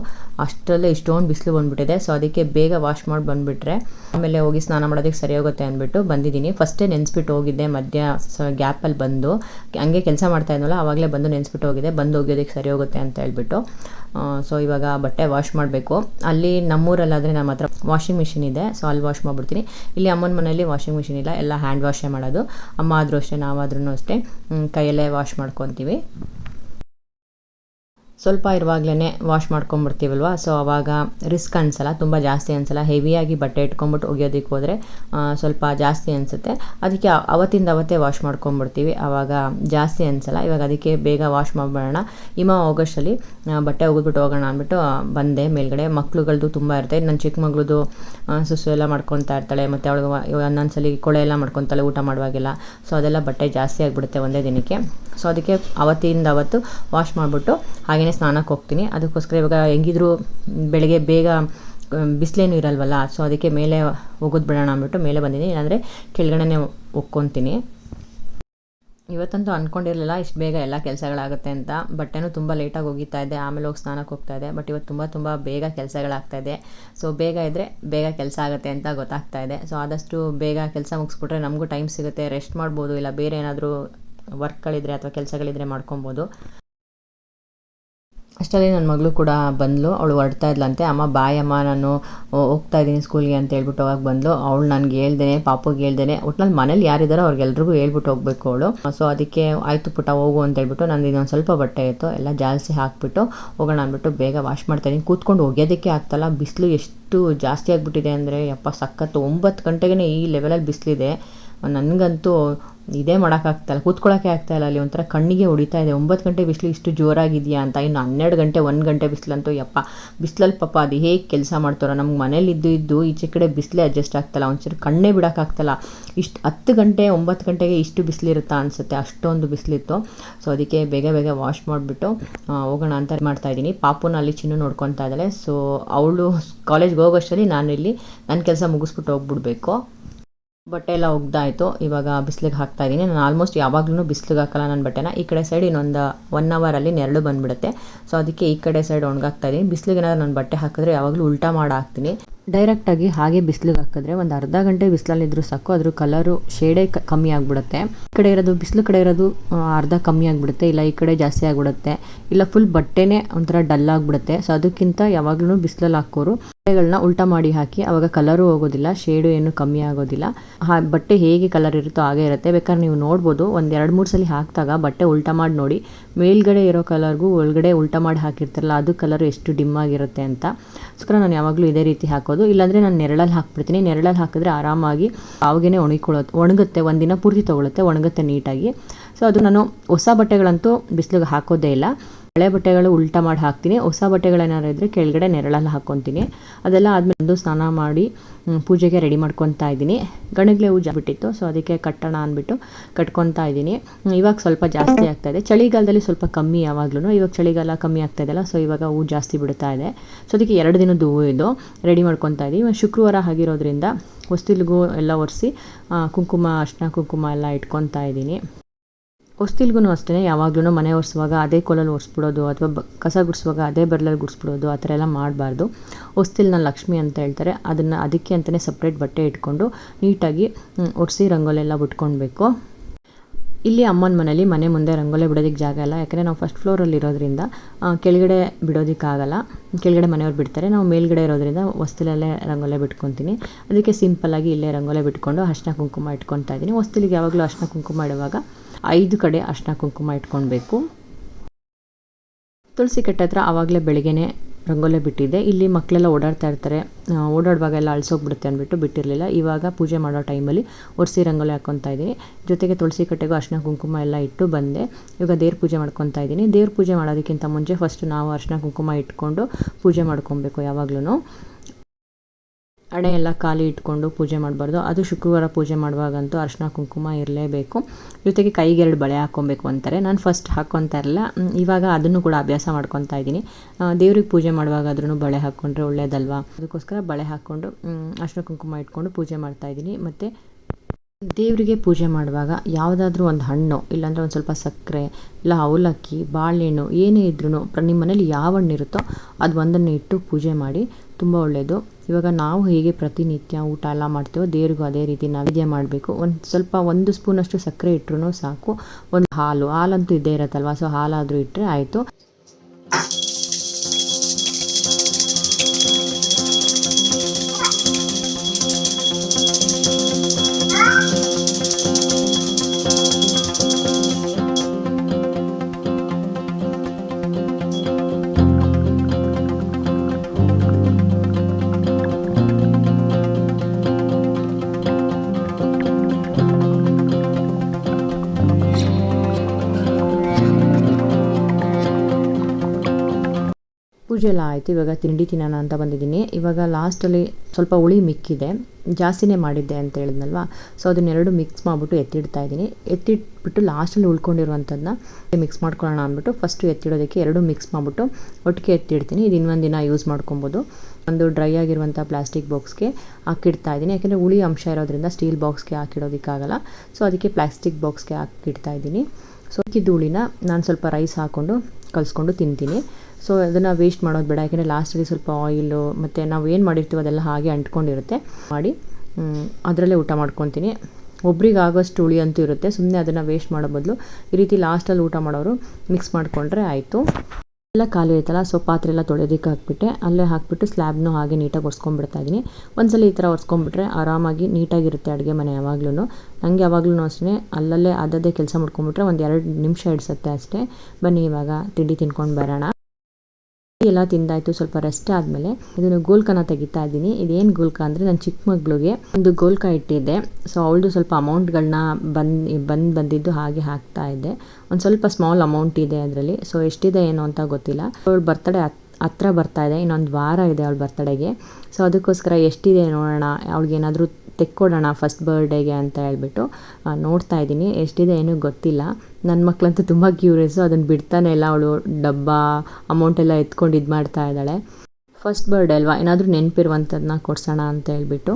ಅಷ್ಟರಲ್ಲೇ ಇಷ್ಟೊಂದು ಬಿಸಿಲು ಬಂದ್ಬಿಟ್ಟಿದೆ. ಸೊ ಅದಕ್ಕೆ ಬೇಗ ವಾಶ್ ಮಾಡಿ ಬಂದುಬಿಟ್ರೆ, ಆಮೇಲೆ ಹೋಗಿ ಸ್ನಾನ ಮಾಡೋದಕ್ಕೆ ಸರಿ ಹೋಗುತ್ತೆ ಅಂದ್ಬಿಟ್ಟು ಬಂದಿದ್ದೀನಿ. ಫಸ್ಟೇ ನೆನೆಸ್ಬಿಟ್ಟು ಹೋಗಿದ್ದೆ. ಮಧ್ಯ ಗ್ಯಾಪಲ್ಲಿ ಬಂದು, ಹಂಗೆ ಕೆಲಸ ಮಾಡ್ತಾ ಇದ್ನಲ್ಲ ಆವಾಗಲೇ ಬಂದು ನೆನೆಸ್ಬಿಟ್ಟು ಹೋಗಿದ್ದೆ. ಬಂದು ಹೋಗೋದಕ್ಕೆ ಸರಿ ಹೋಗುತ್ತೆ ಅಂತ ಹೇಳ್ಬಿಟ್ಟು. ಸೊ ಇವಾಗ ಬಟ್ಟೆ ವಾಶ್ ಮಾಡಬೇಕು. ಅಲ್ಲಿ ನಮ್ಮೂರಲ್ಲಾದರೆ ನಮ್ಮ ಹತ್ರ ವಾಷಿಂಗ್ ಮಿಷಿನ್ ಇದೆ. ಸೊ ಅಲ್ಲಿ ವಾಶ್ ಮಾಡಿಬಿಡ್ತೀನಿ. ಇಲ್ಲಿ ಅಮ್ಮನ ಮನೆಯಲ್ಲಿ ವಾಷಿಂಗ್ ಮಿಷಿನ್ ಇಲ್ಲ. ಎಲ್ಲ ಹ್ಯಾಂಡ್ ವಾಶೇ ಮಾಡೋದು. ಅಮ್ಮ ಆದರೂ ಅಷ್ಟೇ ನಾವಾದ್ರೂ ಅಷ್ಟೇ. ಕೈಯಲ್ಲೇ ವಾಶ್ ಮಾಡ್ಕೊತೀವಿ. ಸ್ವಲ್ಪ ಇರುವಾಗಲೇ ವಾಶ್ ಮಾಡ್ಕೊಂಬಿಡ್ತೀವಲ್ವ ಸೊ ಆವಾಗ ರಿಸ್ಕ್ ಅನಿಸಲ್ಲ, ತುಂಬ ಜಾಸ್ತಿ ಅನಿಸಲ್ಲ. ಹೆವಿಯಾಗಿ ಬಟ್ಟೆ ಇಟ್ಕೊಂಬಿಟ್ಟು ಒಗೆಯೋದಕ್ಕೆ ಹೋದರೆ ಸ್ವಲ್ಪ ಜಾಸ್ತಿ ಅನಿಸುತ್ತೆ. ಅದಕ್ಕೆ ಅವತ್ತಿಂದ ಅವತ್ತೇ ವಾಶ್ ಮಾಡ್ಕೊಂಬಿಡ್ತೀವಿ ಆವಾಗ ಜಾಸ್ತಿ ಅನಿಸಲ್ಲ. ಇವಾಗ ಅದಕ್ಕೆ ಬೇಗ ವಾಶ್ ಮಾಡಿಬಿಡೋಣ. ಹಿಮ ಆಗಸ್ಟಲ್ಲಿ ಬಟ್ಟೆ ಒಗೆದ್ಬಿಟ್ಟು ಹೋಗೋಣ ಅಂದ್ಬಿಟ್ಟು ಬಂದೆ ಮೇಲ್ಗಡೆ. ಮಕ್ಳುಗಳದ್ದು ತುಂಬ ಇರುತ್ತೆ. ನನ್ನ ಚಿಕ್ಕ ಮಗಳದು ಸುಸು ಎಲ್ಲ ಮಾಡ್ಕೊತಾ ಇರ್ತಾಳೆ. ಮತ್ತು ಅವಳಿಗೆ ಸಲ ಕೊಳೆ ಎಲ್ಲ ಮಾಡ್ಕೊತಾಳೆ, ಊಟ ಮಾಡುವಾಗೆಲ್ಲ. ಸೊ ಅದೆಲ್ಲ ಬಟ್ಟೆ ಜಾಸ್ತಿ ಆಗಿಬಿಡುತ್ತೆ ಒಂದೇ ದಿನಕ್ಕೆ. ಸೊ ಅದಕ್ಕೆ ಅವತ್ತಿಂದ ಅವತ್ತು ವಾಶ್ ಮಾಡಿಬಿಟ್ಟು ಹಾಗೆಯೇ ಸ್ನಾನಕ್ಕೆ ಹೋಗ್ತೀನಿ. ಅದಕ್ಕೋಸ್ಕರ ಇವಾಗ ಹೆಂಗಿದ್ರು ಬೆಳಗ್ಗೆ ಬೇಗ ಬಿಸಿಲೇನು ಇರಲ್ವಲ್ಲ, ಸೊ ಅದಕ್ಕೆ ಮೇಲೆ ಹೋಗೋದು ಬಿಡೋಣ ಅಂದ್ಬಿಟ್ಟು ಮೇಲೆ ಬಂದಿದ್ದೀನಿ. ಇಲ್ಲಾಂದರೆ ಕೆಳಗಡೆನೇ ಒಕ್ಕೊತೀನಿ ಇವತ್ತಂತೂ ಅಂದ್ಕೊಂಡಿರಲಿಲ್ಲ ಇಷ್ಟು ಬೇಗ ಎಲ್ಲ ಕೆಲಸಗಳಾಗುತ್ತೆ ಅಂತ ಬಟ್ಟೆನೂ ತುಂಬ ಲೇಟಾಗಿ ಒಗಿತಾ ಇದೆ ಆಮೇಲೆ ಹೋಗಿ ಸ್ನಾನಕ್ಕೆ ಹೋಗ್ತಾ ಇದೆ ಬಟ್ ಇವತ್ತು ತುಂಬ ತುಂಬ ಬೇಗ ಕೆಲಸಗಳಾಗ್ತಾ ಇದೆ. ಸೊ ಬೇಗ ಇದ್ದರೆ ಬೇಗ ಕೆಲಸ ಆಗುತ್ತೆ ಅಂತ ಗೊತ್ತಾಗ್ತಾ ಇದೆ. ಸೊ ಆದಷ್ಟು ಬೇಗ ಕೆಲಸ ಮುಗಿಸ್ಬಿಟ್ರೆ ನಮಗೂ ಟೈಮ್ ಸಿಗುತ್ತೆ. ರೆಸ್ಟ್ ಮಾಡ್ಬೋದು ಇಲ್ಲ ಬೇರೆ ಏನಾದರೂ ವರ್ಕ್ಗಳಿದ್ರೆ ಅಥವಾ ಕೆಲಸಗಳಿದ್ರೆ ಮಾಡ್ಕೊಬೋದು. ಅಷ್ಟರಲ್ಲಿ ನನ್ನ ಮಗಳು ಕೂಡ ಬಂದಳು ಅವಳು ಹೊರಡ್ತಾ ಇದ್ಲಂತೆ. ಅಮ್ಮ, ಬಾಯ್ ಅಮ್ಮ, ನಾನು ಹೋಗ್ತಾ ಇದ್ದೀನಿ ಸ್ಕೂಲ್ಗೆ ಅಂತ ಹೇಳ್ಬಿಟ್ಟು ಅವಾಗ ಬಂದಳು ಅವಳು ನನಗೆ ಹೇಳ್ದೇನೆ, ಪಾಪಗೆ ಹೇಳ್ದೇನೆ. ಒಟ್ನಲ್ಲಿ ಮನೇಲಿ ಯಾರಿದ್ದಾರೋ ಅವ್ರಿಗೆಲ್ರಿಗೂ ಹೇಳ್ಬಿಟ್ಟು ಹೋಗ್ಬೇಕು ಅವಳು. ಸೊ ಅದಕ್ಕೆ ಆಯಿತು ಪುಟ್ಟ, ಹೋಗು ಅಂತ ಹೇಳ್ಬಿಟ್ಟು ನಂದು ಇನ್ನೊಂದು ಸ್ವಲ್ಪ ಬಟ್ಟೆ ಇತ್ತು. ಎಲ್ಲ ಜಾಸ್ತಿ ಹಾಕ್ಬಿಟ್ಟು ಹೋಗೋಣ ಅಂದ್ಬಿಟ್ಟು ಬೇಗ ವಾಶ್ ಮಾಡ್ತಾಯಿದ್ದೀನಿ ಕೂತ್ಕೊಂಡು ಒಗೆಯೋದಕ್ಕೆ ಆಗ್ತಲ್ಲ. ಬಿಸಿಲು ಎಷ್ಟು ಜಾಸ್ತಿ ಆಗಿಬಿಟ್ಟಿದೆ ಅಂದರೆ, ಯಪ್ಪ, ಸಖತ್ತು ಒಂಬತ್ತು ಗಂಟೆಗೇ ಈ ಲೆವೆಲಲ್ಲಿ ಬಿಸಿಲಿದೆ. ನನಗಂತೂ ಇದೇ ಮಾಡೋಕ್ಕಾಗ್ತಾಯಿಲ್ಲ ಕೂತ್ಕೊಳ್ಳೋಕ್ಕೆ ಆಗ್ತಾಯಿಲ್ಲ ಅಲ್ಲಿ ಒಂಥರ ಕಣ್ಣಿಗೆ ಹೊಡಿತಾ ಇದೆ. ಒಂಬತ್ತು ಗಂಟೆ ಬಿಸಿಲು ಇಷ್ಟು ಜೋರಾಗಿದೆಯಾ ಅಂತ. ಇನ್ನು ಹನ್ನೆರಡು ಗಂಟೆ, ಒಂದು ಗಂಟೆ ಬಿಸಿಲಂತೂ ಯಪ್ಪ. ಬಿಸಿಲಲ್ಲಿ ಪಾಪ ಅದು ಹೇಗೆ ಕೆಲಸ ಮಾಡ್ತಾರೋ. ನಮ್ಗೆ ಮನೇಲಿ ಇದ್ದು ಇದ್ದು ಈಚೆ ಕಡೆ ಬಿಸಿಲೇ ಅಡ್ಜಸ್ಟ್ ಆಗ್ತಾಯಿಲ್ಲ ಒಂಚೂರು ಕಣ್ಣೇ ಬಿಡೋಕ್ಕಾಗ್ತಾಯಿಲ್ಲ ಇಷ್ಟು ಹತ್ತು ಗಂಟೆ, ಒಂಬತ್ತು ಗಂಟೆಗೆ ಇಷ್ಟು ಬಿಸಿಲಿರುತ್ತಾ ಅನಿಸುತ್ತೆ. ಅಷ್ಟೊಂದು ಬಿಸಿಲಿತ್ತು ಸೊ ಅದಕ್ಕೆ ಬೇಗ ಬೇಗ ವಾಶ್ ಮಾಡಿಬಿಟ್ಟು ಹೋಗೋಣ ಅಂತ ಮಾಡ್ತಾಯಿದ್ದೀನಿ ಪಾಪುನ ಅಲ್ಲಿ ಚಿನ್ನು ನೋಡ್ಕೊತಾ ಇದ್ದಾಳೆ. ಸೊ ಅವಳು ಕಾಲೇಜ್ಗೆ ಹೋಗೋಷ್ಟರಲ್ಲಿ ನಾನು ಇಲ್ಲಿ ನನ್ನ ಕೆಲಸ ಮುಗಿಸ್ಬಿಟ್ಟು ಹೋಗ್ಬಿಡ್ಬೇಕು. ಬಟ್ಟೆ ಎಲ್ಲ ಒಗ್ದಾಯಿತು. ಇವಾಗ ಬಿಸಿಲಿಗೆ ಹಾಕ್ತಾ ಇದ್ದೀನಿ. ನಾನು ಆಲ್ಮೋಸ್ಟ್ ಯಾವಾಗಲೂ ಬಿಸಿಲಿಗೆ ಹಾಕಲ್ಲ ನನ್ನ ಬಟ್ಟೆನ. ಈ ಕಡೆ ಸೈಡ್ ಇನ್ನೊಂದು ಒನ್ ಅವರಲ್ಲಿ ನೆರಳು ಬಂದ್ಬಿಡುತ್ತೆ. ಸೊ ಅದಕ್ಕೆ ಈ ಕಡೆ ಸೈಡ್ ಒಣಗಾಕ್ತಾ ಇದ್ದೀನಿ. ಬಿಸಿಲಿಗೆ ಏನಾದ್ರು ನಾನು ಬಟ್ಟೆ ಹಾಕಿದ್ರೆ ಯಾವಾಗಲೂ ಉಲ್ಟಾ ಮಾಡಿ ಹಾಕ್ತೀನಿ. ಡೈರೆಕ್ಟಾಗಿ ಹಾಗೆ ಬಿಸಿಲಿಗೆ ಹಾಕಿದ್ರೆ ಒಂದು ಅರ್ಧ ಗಂಟೆ ಬಿಸಿಲಲ್ಲಿದ್ದರೂ ಸಾಕು. ಅದ್ರ ಕಲರು ಶೇಡೇ ಕಮ್ಮಿ ಆಗಿಬಿಡುತ್ತೆ. ಈ ಕಡೆ ಇರೋದು, ಬಿಸಿಲು ಕಡೆ ಇರೋದು ಅರ್ಧ ಕಮ್ಮಿ ಆಗಿಬಿಡುತ್ತೆ. ಇಲ್ಲ, ಈ ಕಡೆ ಜಾಸ್ತಿ ಆಗಿಬಿಡುತ್ತೆ. ಇಲ್ಲ ಫುಲ್ ಬಟ್ಟೆನೇ ಒಂಥರ ಡಲ್ ಆಗಿಬಿಡುತ್ತೆ. ಸೊ ಅದಕ್ಕಿಂತ ಯಾವಾಗಲೂ ಬಿಸಿಲಲ್ಲಿ ಹಾಕೋರು ಬಟ್ಟೆಗಳನ್ನ ಉಲ್ಟಾ ಮಾಡಿ ಹಾಕಿ, ಅವಾಗ ಕಲರು ಹೋಗೋದಿಲ್ಲ, ಶೇಡು ಏನು ಕಮ್ಮಿ ಆಗೋದಿಲ್ಲ. ಹಾ, ಬಟ್ಟೆ ಹೇಗೆ ಕಲರ್ ಇರುತ್ತೋ ಹಾಗೆ ಇರುತ್ತೆ. ಬೇಕಾದ್ರೆ ನೀವು ನೋಡ್ಬೋದು, ಒಂದು ಎರಡು ಮೂರು ಸಲ ಹಾಕಿದಾಗ ಬಟ್ಟೆ ಉಲ್ಟಾ ಮಾಡಿ ನೋಡಿ. ಮೇಲ್ಗಡೆ ಇರೋ ಕಲರ್ಗೂ ಒಳಗಡೆ ಉಲ್ಟಾ ಮಾಡಿ ಹಾಕಿರ್ತಾರಲ್ಲ, ಅದು ಕಲರ್ ಎಷ್ಟು ಡಿಮ್ ಆಗಿರುತ್ತೆ ಅಂತ. ಅದಕ್ಕೋಸ್ಕರ ನಾನು ಯಾವಾಗಲೂ ಇದೇ ರೀತಿ ಹಾಕೋದು. ಇಲ್ಲಾಂದರೆ ನಾನು ನೆರಳಲ್ಲಿ ಹಾಕ್ಬಿಡ್ತೀನಿ. ನೆರಳಲ್ಲಿ ಹಾಕಿದ್ರೆ ಆರಾಮಾಗಿ ಅವಾಗೇ ಒಣಗಿಕೊಳ್ಳೋ ಒಣಗುತ್ತೆ ಒಂದಿನ ಪೂರ್ತಿ ತೊಗೊಳುತ್ತೆ, ಒಣಗುತ್ತೆ ನೀಟಾಗಿ. ಸೊ ಅದು ನಾನು ಹೊಸ ಬಟ್ಟೆಗಳಂತೂ ಬಿಸಿಲಿಗೆ ಹಾಕೋದೇ ಇಲ್ಲ. ಹಳೆ ಬಟ್ಟೆಗಳು ಉಲ್ಟಾ ಮಾಡಿ ಹಾಕ್ತೀನಿ. ಹೊಸ ಬಟ್ಟೆಗಳೇನಾದ್ರು ಇದ್ದರೆ ಕೆಳಗಡೆ ನೆರಳಲ್ಲಿ ಹಾಕ್ಕೊತೀನಿ ಅದೆಲ್ಲ ಆದಮೇಲೆ ಒಂದು ಸ್ನಾನ ಮಾಡಿ ಪೂಜೆಗೆ ರೆಡಿ ಮಾಡ್ಕೊತಾ ಇದ್ದೀನಿ. ಗಣಗ್ಲೆ ಹೂ ಬಿಟ್ಟಿತ್ತು ಸೊ ಅದಕ್ಕೆ ಕಟ್ಟೋಣ ಅಂದ್ಬಿಟ್ಟು ಕಟ್ಕೊತಾ ಇದ್ದೀನಿ. ಇವಾಗ ಸ್ವಲ್ಪ ಜಾಸ್ತಿ ಆಗ್ತಾ ಇದೆ. ಚಳಿಗಾಲದಲ್ಲಿ ಸ್ವಲ್ಪ ಕಮ್ಮಿ ಯಾವಾಗ್ಲೂ ಇವಾಗ ಚಳಿಗಾಲ ಕಮ್ಮಿ ಆಗ್ತಾ ಇದೆಯಲ್ಲ ಸೊ ಇವಾಗ ಹೂ ಜಾಸ್ತಿ ಬಿಡ್ತಾ ಇದೆ. ಸೊ ಅದಕ್ಕೆ ಎರಡು ದಿನದ ಹೂವು ಇದು ರೆಡಿ ಮಾಡ್ಕೊತಾ ಇದ್ದೀನಿ. ಶುಕ್ರವಾರ ಆಗಿರೋದ್ರಿಂದ ಹೊಸ್ತಿಲ್ಗೂ ಎಲ್ಲ ಒರೆಸಿ ಕುಂಕುಮ ಅರ್ಶಿನ ಕುಂಕುಮ ಎಲ್ಲ ಇಟ್ಕೊತಾ ಇದ್ದೀನಿ. ಹೊಸ್ತಿಲ್ಗೂ ಅಷ್ಟೇ ಯಾವಾಗ್ಲೂ ಮನೆ ಒರೆಸುವಾಗ ಅದೇ ಕೋಲಲ್ಲಿ ಒರೆಸ್ಬಿಡೋದು ಅಥವಾ ಬ, ಕಸ ಗುಡಿಸುವಾಗ ಅದೇ ಬರಲಲ್ಲಿ ಗುಡಿಸ್ಬಿಡೋದು ಆ ಥರ ಎಲ್ಲ ಮಾಡಬಾರ್ದು. ಹೊಸ್ತಿಲ್ನ ಲಕ್ಷ್ಮಿ ಅಂತ ಹೇಳ್ತಾರೆ. ಅದನ್ನು ಅದಕ್ಕೆ ಅಂತಲೇ ಸಪ್ರೇಟ್ ಬಟ್ಟೆ ಇಟ್ಕೊಂಡು ನೀಟಾಗಿ ಒರೆಸಿ ರಂಗೋಲೆಲ್ಲ ಬಿಟ್ಕೊಳ್ಬೇಕು ಇಲ್ಲಿ ಅಮ್ಮನ ಮನೇಲಿ ಮನೆ ಮುಂದೆ ರಂಗೋಲೆ ಬಿಡೋದಕ್ಕೆ ಜಾಗ ಇಲ್ಲ. ಯಾಕಂದರೆ ನಾವು ಫಸ್ಟ್ ಫ್ಲೋರಲ್ಲಿ ಇರೋದ್ರಿಂದ ಕೆಳಗಡೆ ಬಿಡೋದಕ್ಕಾಗಲ್ಲ ಕೆಳಗಡೆ ಮನೆಯವ್ರು ಬಿಡ್ತಾರೆ. ನಾವು ಮೇಲ್ಗಡೆ ಇರೋದ್ರಿಂದ ಹೊಸ್ತಿಲಲ್ಲೇ ರಂಗೋಲೆ ಬಿಟ್ಕೊತೀನಿ. ಅದಕ್ಕೆ ಸಿಂಪಲ್ಲಾಗಿ ಇಲ್ಲೇ ರಂಗೋಲೆ ಬಿಟ್ಕೊಂಡು ಅರ್ಶಿನ ಕುಂಕುಮ ಇಟ್ಕೊತಾ ಇದ್ದೀನಿ. ಹೊಸ್ತಿಲಿಗೆ ಯಾವಾಗಲೂ ಅರ್ಶಿನ ಕುಂಕುಮ ಇಡುವಾಗ ಐದು ಕಡೆ ಅರ್ಶಿನ ಕುಂಕುಮ ಇಟ್ಕೊಳ್ಬೇಕು. ತುಳಸಿ ಕಟ್ಟೆ ಹತ್ರ ಆವಾಗಲೇ ಬೆಳಿಗ್ಗೆನೇ ರಂಗೋಲೆ ಬಿಟ್ಟಿದ್ದೆ. ಇಲ್ಲಿ ಮಕ್ಕಳೆಲ್ಲ ಓಡಾಡ್ತಾ ಇರ್ತಾರೆ. ಆ, ಓಡಾಡುವಾಗ ಎಲ್ಲ ಅಳಿಸೋಗ್ಬಿಡುತ್ತೆ ಅಂದ್ಬಿಟ್ಟು ಬಿಟ್ಟಿರಲಿಲ್ಲ. ಇವಾಗ ಪೂಜೆ ಮಾಡೋ ಟೈಮಲ್ಲಿ ಒರೆಸಿ ರಂಗೋಲಿ ಹಾಕ್ಕೊತಾ ಇದ್ದೀನಿ. ಜೊತೆಗೆ ತುಳಸಿ ಕಟ್ಟೆಗೂ ಅರ್ಶಿನ ಕುಂಕುಮ ಎಲ್ಲ ಇಟ್ಟು ಬಂದೆ. ಇವಾಗ ದೇವ್ರ ಪೂಜೆ ಮಾಡ್ಕೊತಾ ಇದ್ದೀನಿ. ದೇವ್ರ ಪೂಜೆ ಮಾಡೋದಕ್ಕಿಂತ ಮುಂಚೆ ಫಸ್ಟ್ ನಾವು ಅರ್ಶಿನ ಕುಂಕುಮ ಇಟ್ಕೊಂಡು ಪೂಜೆ ಮಾಡ್ಕೊಬೇಕು ಯಾವಾಗ್ಲೂ ಹಣೆ ಎಲ್ಲ ಖಾಲಿ ಇಟ್ಕೊಂಡು ಪೂಜೆ ಮಾಡಬಾರ್ದು. ಅದು ಶುಕ್ರವಾರ ಪೂಜೆ ಮಾಡುವಾಗಂತೂ ಅರ್ಶಿನ ಕುಂಕುಮ ಇರಲೇಬೇಕು. ಜೊತೆಗೆ ಕೈಗೆ ಎರಡು ಬಳೆ ಹಾಕ್ಕೊಬೇಕು ಅಂತಾರೆ. ನಾನು ಫಸ್ಟ್ ಹಾಕ್ಕೊತಾ ಇರಲಿಲ್ಲ ಇವಾಗ ಅದನ್ನು ಕೂಡ ಅಭ್ಯಾಸ ಮಾಡ್ಕೊತಾ ಇದ್ದೀನಿ. ದೇವ್ರಿಗೆ ಪೂಜೆ ಮಾಡುವಾಗಾದ್ರೂ ಬಳೆ ಹಾಕ್ಕೊಂಡ್ರೆ ಒಳ್ಳೇದಲ್ವಾ ಅದಕ್ಕೋಸ್ಕರ ಬಳೆ ಹಾಕ್ಕೊಂಡು ಅರ್ಶಿನ ಕುಂಕುಮ ಇಟ್ಕೊಂಡು ಪೂಜೆ ಮಾಡ್ತಾ ಇದ್ದೀನಿ. ಮತ್ತು ದೇವರಿಗೆ ಪೂಜೆ ಮಾಡುವಾಗ ಯಾವುದಾದ್ರೂ ಒಂದು ಹಣ್ಣು, ಇಲ್ಲಾಂದರೆ ಒಂದು ಸ್ವಲ್ಪ ಸಕ್ಕರೆ, ಇಲ್ಲ ಅವಲಕ್ಕಿ, ಬಾಳೆಹಣ್ಣು, ಏನೇ ಇದ್ರೂ ನಿಮ್ಮ ಮನೇಲಿ ಯಾವ ಹಣ್ಣು ಇರುತ್ತೋ ಅದು ಒಂದನ್ನು ಇಟ್ಟು ಪೂಜೆ ಮಾಡಿ ತುಂಬ ಒಳ್ಳೆಯದು ಇವಾಗ ನಾವು ಹೇಗೆ ಪ್ರತಿನಿತ್ಯ ಊಟ ಎಲ್ಲ ಮಾಡ್ತೀವೋ ದೇವ್ರಿಗೂ ಅದೇ ರೀತಿ ನೈವೇದ್ಯ ಮಾಡಬೇಕು. ಒಂದು ಸ್ವಲ್ಪ ಒಂದು ಸ್ಪೂನಷ್ಟು ಸಕ್ಕರೆ ಇಟ್ಟರು ಸಾಕು. ಒಂದು ಹಾಲು, ಹಾಲಂತೂ ಇದ್ದೇ ಇರತ್ತಲ್ವ? ಸೊ ಹಾಲಾದರೂ ಇಟ್ಟರೆ ಆಯಿತು. ಪೂಜೆ ಎಲ್ಲ ಆಯಿತು, ಇವಾಗ ತಿಂಡಿ ತಿನ್ನೋಣ ಅಂತ ಬಂದಿದ್ದೀನಿ. ಇವಾಗ ಲಾಸ್ಟಲ್ಲಿ ಸ್ವಲ್ಪ ಹುಳಿ ಮಿಕ್ಕಿದೆ. ಜಾಸ್ತಿನೇ ಮಾಡಿದ್ದೆ ಅಂತ ಹೇಳಿದ್ನಲ್ವ? ಸೊ ಅದನ್ನೆರಡು ಮಿಕ್ಸ್ ಮಾಡಿಬಿಟ್ಟು ಎತ್ತಿಡ್ತಾ ಇದ್ದೀನಿ. ಎತ್ತಿಟ್ಬಿಟ್ಟು ಲಾಸ್ಟಲ್ಲಿ ಉಳ್ಕೊಂಡಿರುವಂಥದ್ದನ್ನ ಮಿಕ್ಸ್ ಮಾಡ್ಕೊಳ್ಳೋಣ ಅಂದ್ಬಿಟ್ಟು ಫಸ್ಟು ಎತ್ತಿಡೋದಕ್ಕೆ ಎರಡು ಮಿಕ್ಸ್ ಮಾಡಿಬಿಟ್ಟು ಒಟ್ಟಿಗೆ ಎತ್ತಿಡ್ತೀನಿ. ಇದು ಇನ್ನೊಂದು ದಿನ ಯೂಸ್ ಮಾಡ್ಕೊಬೋದು. ಒಂದು ಡ್ರೈ ಆಗಿರುವಂಥ ಪ್ಲಾಸ್ಟಿಕ್ ಬಾಕ್ಸ್ಗೆ ಹಾಕಿಡ್ತಾ ಇದ್ದೀನಿ. ಯಾಕೆಂದರೆ ಹುಳಿ ಅಂಶ ಇರೋದ್ರಿಂದ ಸ್ಟೀಲ್ ಬಾಕ್ಸ್ಗೆ ಹಾಕಿಡೋದಕ್ಕಾಗಲ್ಲ. ಸೊ ಅದಕ್ಕೆ ಪ್ಲಾಸ್ಟಿಕ್ ಬಾಕ್ಸ್ಗೆ ಹಾಕಿಡ್ತಾ ಇದ್ದೀನಿ. ಸೊ ಹುಳಿನ ನಾನು ಸ್ವಲ್ಪ ರೈಸ್ ಹಾಕ್ಕೊಂಡು ಕಲಿಸ್ಕೊಂಡು ತಿಂತೀನಿ. ಸೊ ಅದನ್ನು ವೇಸ್ಟ್ ಮಾಡೋದು ಬೇಡ. ಯಾಕೆಂದರೆ ಲಾಸ್ಟಲ್ಲಿ ಸ್ವಲ್ಪ ಆಯಿಲು ಮತ್ತು ನಾವು ಏನು ಮಾಡಿರ್ತೀವೋ ಅದೆಲ್ಲ ಹಾಗೆ ಅಂಟ್ಕೊಂಡಿರುತ್ತೆ. ಮಾಡಿ ಅದರಲ್ಲೇ ಊಟ ಮಾಡ್ಕೊತೀನಿ. ಒಬ್ರಿಗೆ ಆಗೋಷ್ಟು ಹುಳಿ ಅಂತೂ ಇರುತ್ತೆ. ಸುಮ್ಮನೆ ಅದನ್ನು ವೇಸ್ಟ್ ಮಾಡೋ ಬದಲು ಈ ರೀತಿ ಲಾಸ್ಟಲ್ಲಿ ಊಟ ಮಾಡೋರು ಮಿಕ್ಸ್ ಮಾಡಿಕೊಂಡ್ರೆ ಆಯಿತು. ಎಲ್ಲ ಖಾಲಿ ಇರುತ್ತಲ್ಲ ಸೊ ಪಾತ್ರೆ ಎಲ್ಲ ತೊಳೆಯೋದಕ್ಕೆ ಹಾಕ್ಬಿಟ್ಟೆ. ಅಲ್ಲೇ ಹಾಕ್ಬಿಟ್ಟು ಸ್ಲ್ಯಾಬ್ನು ಹಾಗೆ ನೀಟಾಗಿ ಒರೆಸ್ಕೊಂಡ್ಬಿಡ್ತಾ ಇದ್ದೀನಿ ಒಂದ್ಸಲ ಈ ಥರ ಒರೆಸ್ಕೊಂಡ್ಬಿಟ್ರೆ ಆರಾಮಾಗಿ ನೀಟಾಗಿರುತ್ತೆ ಅಡುಗೆ ಮನೆ ಯಾವಾಗ್ಲೂ ನನಗೆ ಯಾವಾಗ್ಲೂ ಅಷ್ಟೇ ಅಲ್ಲಲ್ಲೇ ಅದದೇ ಕೆಲಸ ಮಾಡ್ಕೊಂಬಿಟ್ರೆ ಒಂದು ಎರಡು ನಿಮಿಷ ಇಡ್ಸತ್ತೆ ಅಷ್ಟೇ. ಬನ್ನಿ ಇವಾಗ ತಿಂಡಿ ತಿನ್ಕೊಂಡು ಬರೋಣ. ಎಲ್ಲ ತಿಂದಾಯ್ತು, ಸ್ವಲ್ಪ ರೆಸ್ಟ್ ಆದಮೇಲೆ. ಇದನ್ನು ಗೋಲ್ಕನ ತೆಗಿತಾ ಇದ್ದೀನಿ. ಇದೇನು ಗೋಲ್ಕ ಅಂದರೆ ನನ್ನ ಚಿಕ್ಕ ಮಗಳಿಗೆ ಒಂದು ಗೋಲ್ಕ ಇಟ್ಟಿದ್ದೆ. ಸೊ ಅವಳದು ಸ್ವಲ್ಪ ಅಮೌಂಟ್ಗಳನ್ನ ಬಂದು ಬಂದು ಬಂದಿದ್ದು ಹಾಗೆ ಹಾಕ್ತಾ ಇದ್ದೆ. ಒಂದು ಸ್ವಲ್ಪ ಸ್ಮಾಲ್ ಅಮೌಂಟ್ ಇದೆ ಅದರಲ್ಲಿ. ಸೊ ಎಷ್ಟಿದೆ ಏನು ಅಂತ ಗೊತ್ತಿಲ್ಲ. ಅವಳು ಬರ್ತಡೇ ಹತ್ರ ಬರ್ತಾ ಇದೆ. ಇನ್ನೊಂದು ವಾರ ಇದೆ ಅವಳ ಬರ್ತಡೆಗೆ ಸೊ ಅದಕ್ಕೋಸ್ಕರ ಎಷ್ಟಿದೆ ನೋಡೋಣ. ಅವಳಿಗೇನಾದರೂ ತೆಕ್ಕೊಡೋಣ ಫಸ್ಟ್ ಬರ್ಡೇಗೆ ಅಂತ ಹೇಳ್ಬಿಟ್ಟು ನೋಡ್ತಾ ಇದ್ದೀನಿ. ಎಷ್ಟಿದೆ ಏನೂ ಗೊತ್ತಿಲ್ಲ. ನನ್ನ ಮಕ್ಕಳಂತೂ ತುಂಬ ಕ್ಯೂರಿಯಸ್ಸು ಅದನ್ನು ಬಿಡ್ತಾನೆ ಇಲ್ಲ ಅವಳು ಡಬ್ಬ ಅಮೌಂಟೆಲ್ಲ ಎತ್ಕೊಂಡು ಇದು ಮಾಡ್ತಾ ಇದ್ದಾಳೆ. ಫಸ್ಟ್ ಬರ್ಡೇ ಅಲ್ವಾ? ಏನಾದರೂ ನೆನಪಿರುವಂಥದ್ದನ್ನ ಕೊಡ್ಸೋಣ ಅಂತ ಹೇಳ್ಬಿಟ್ಟು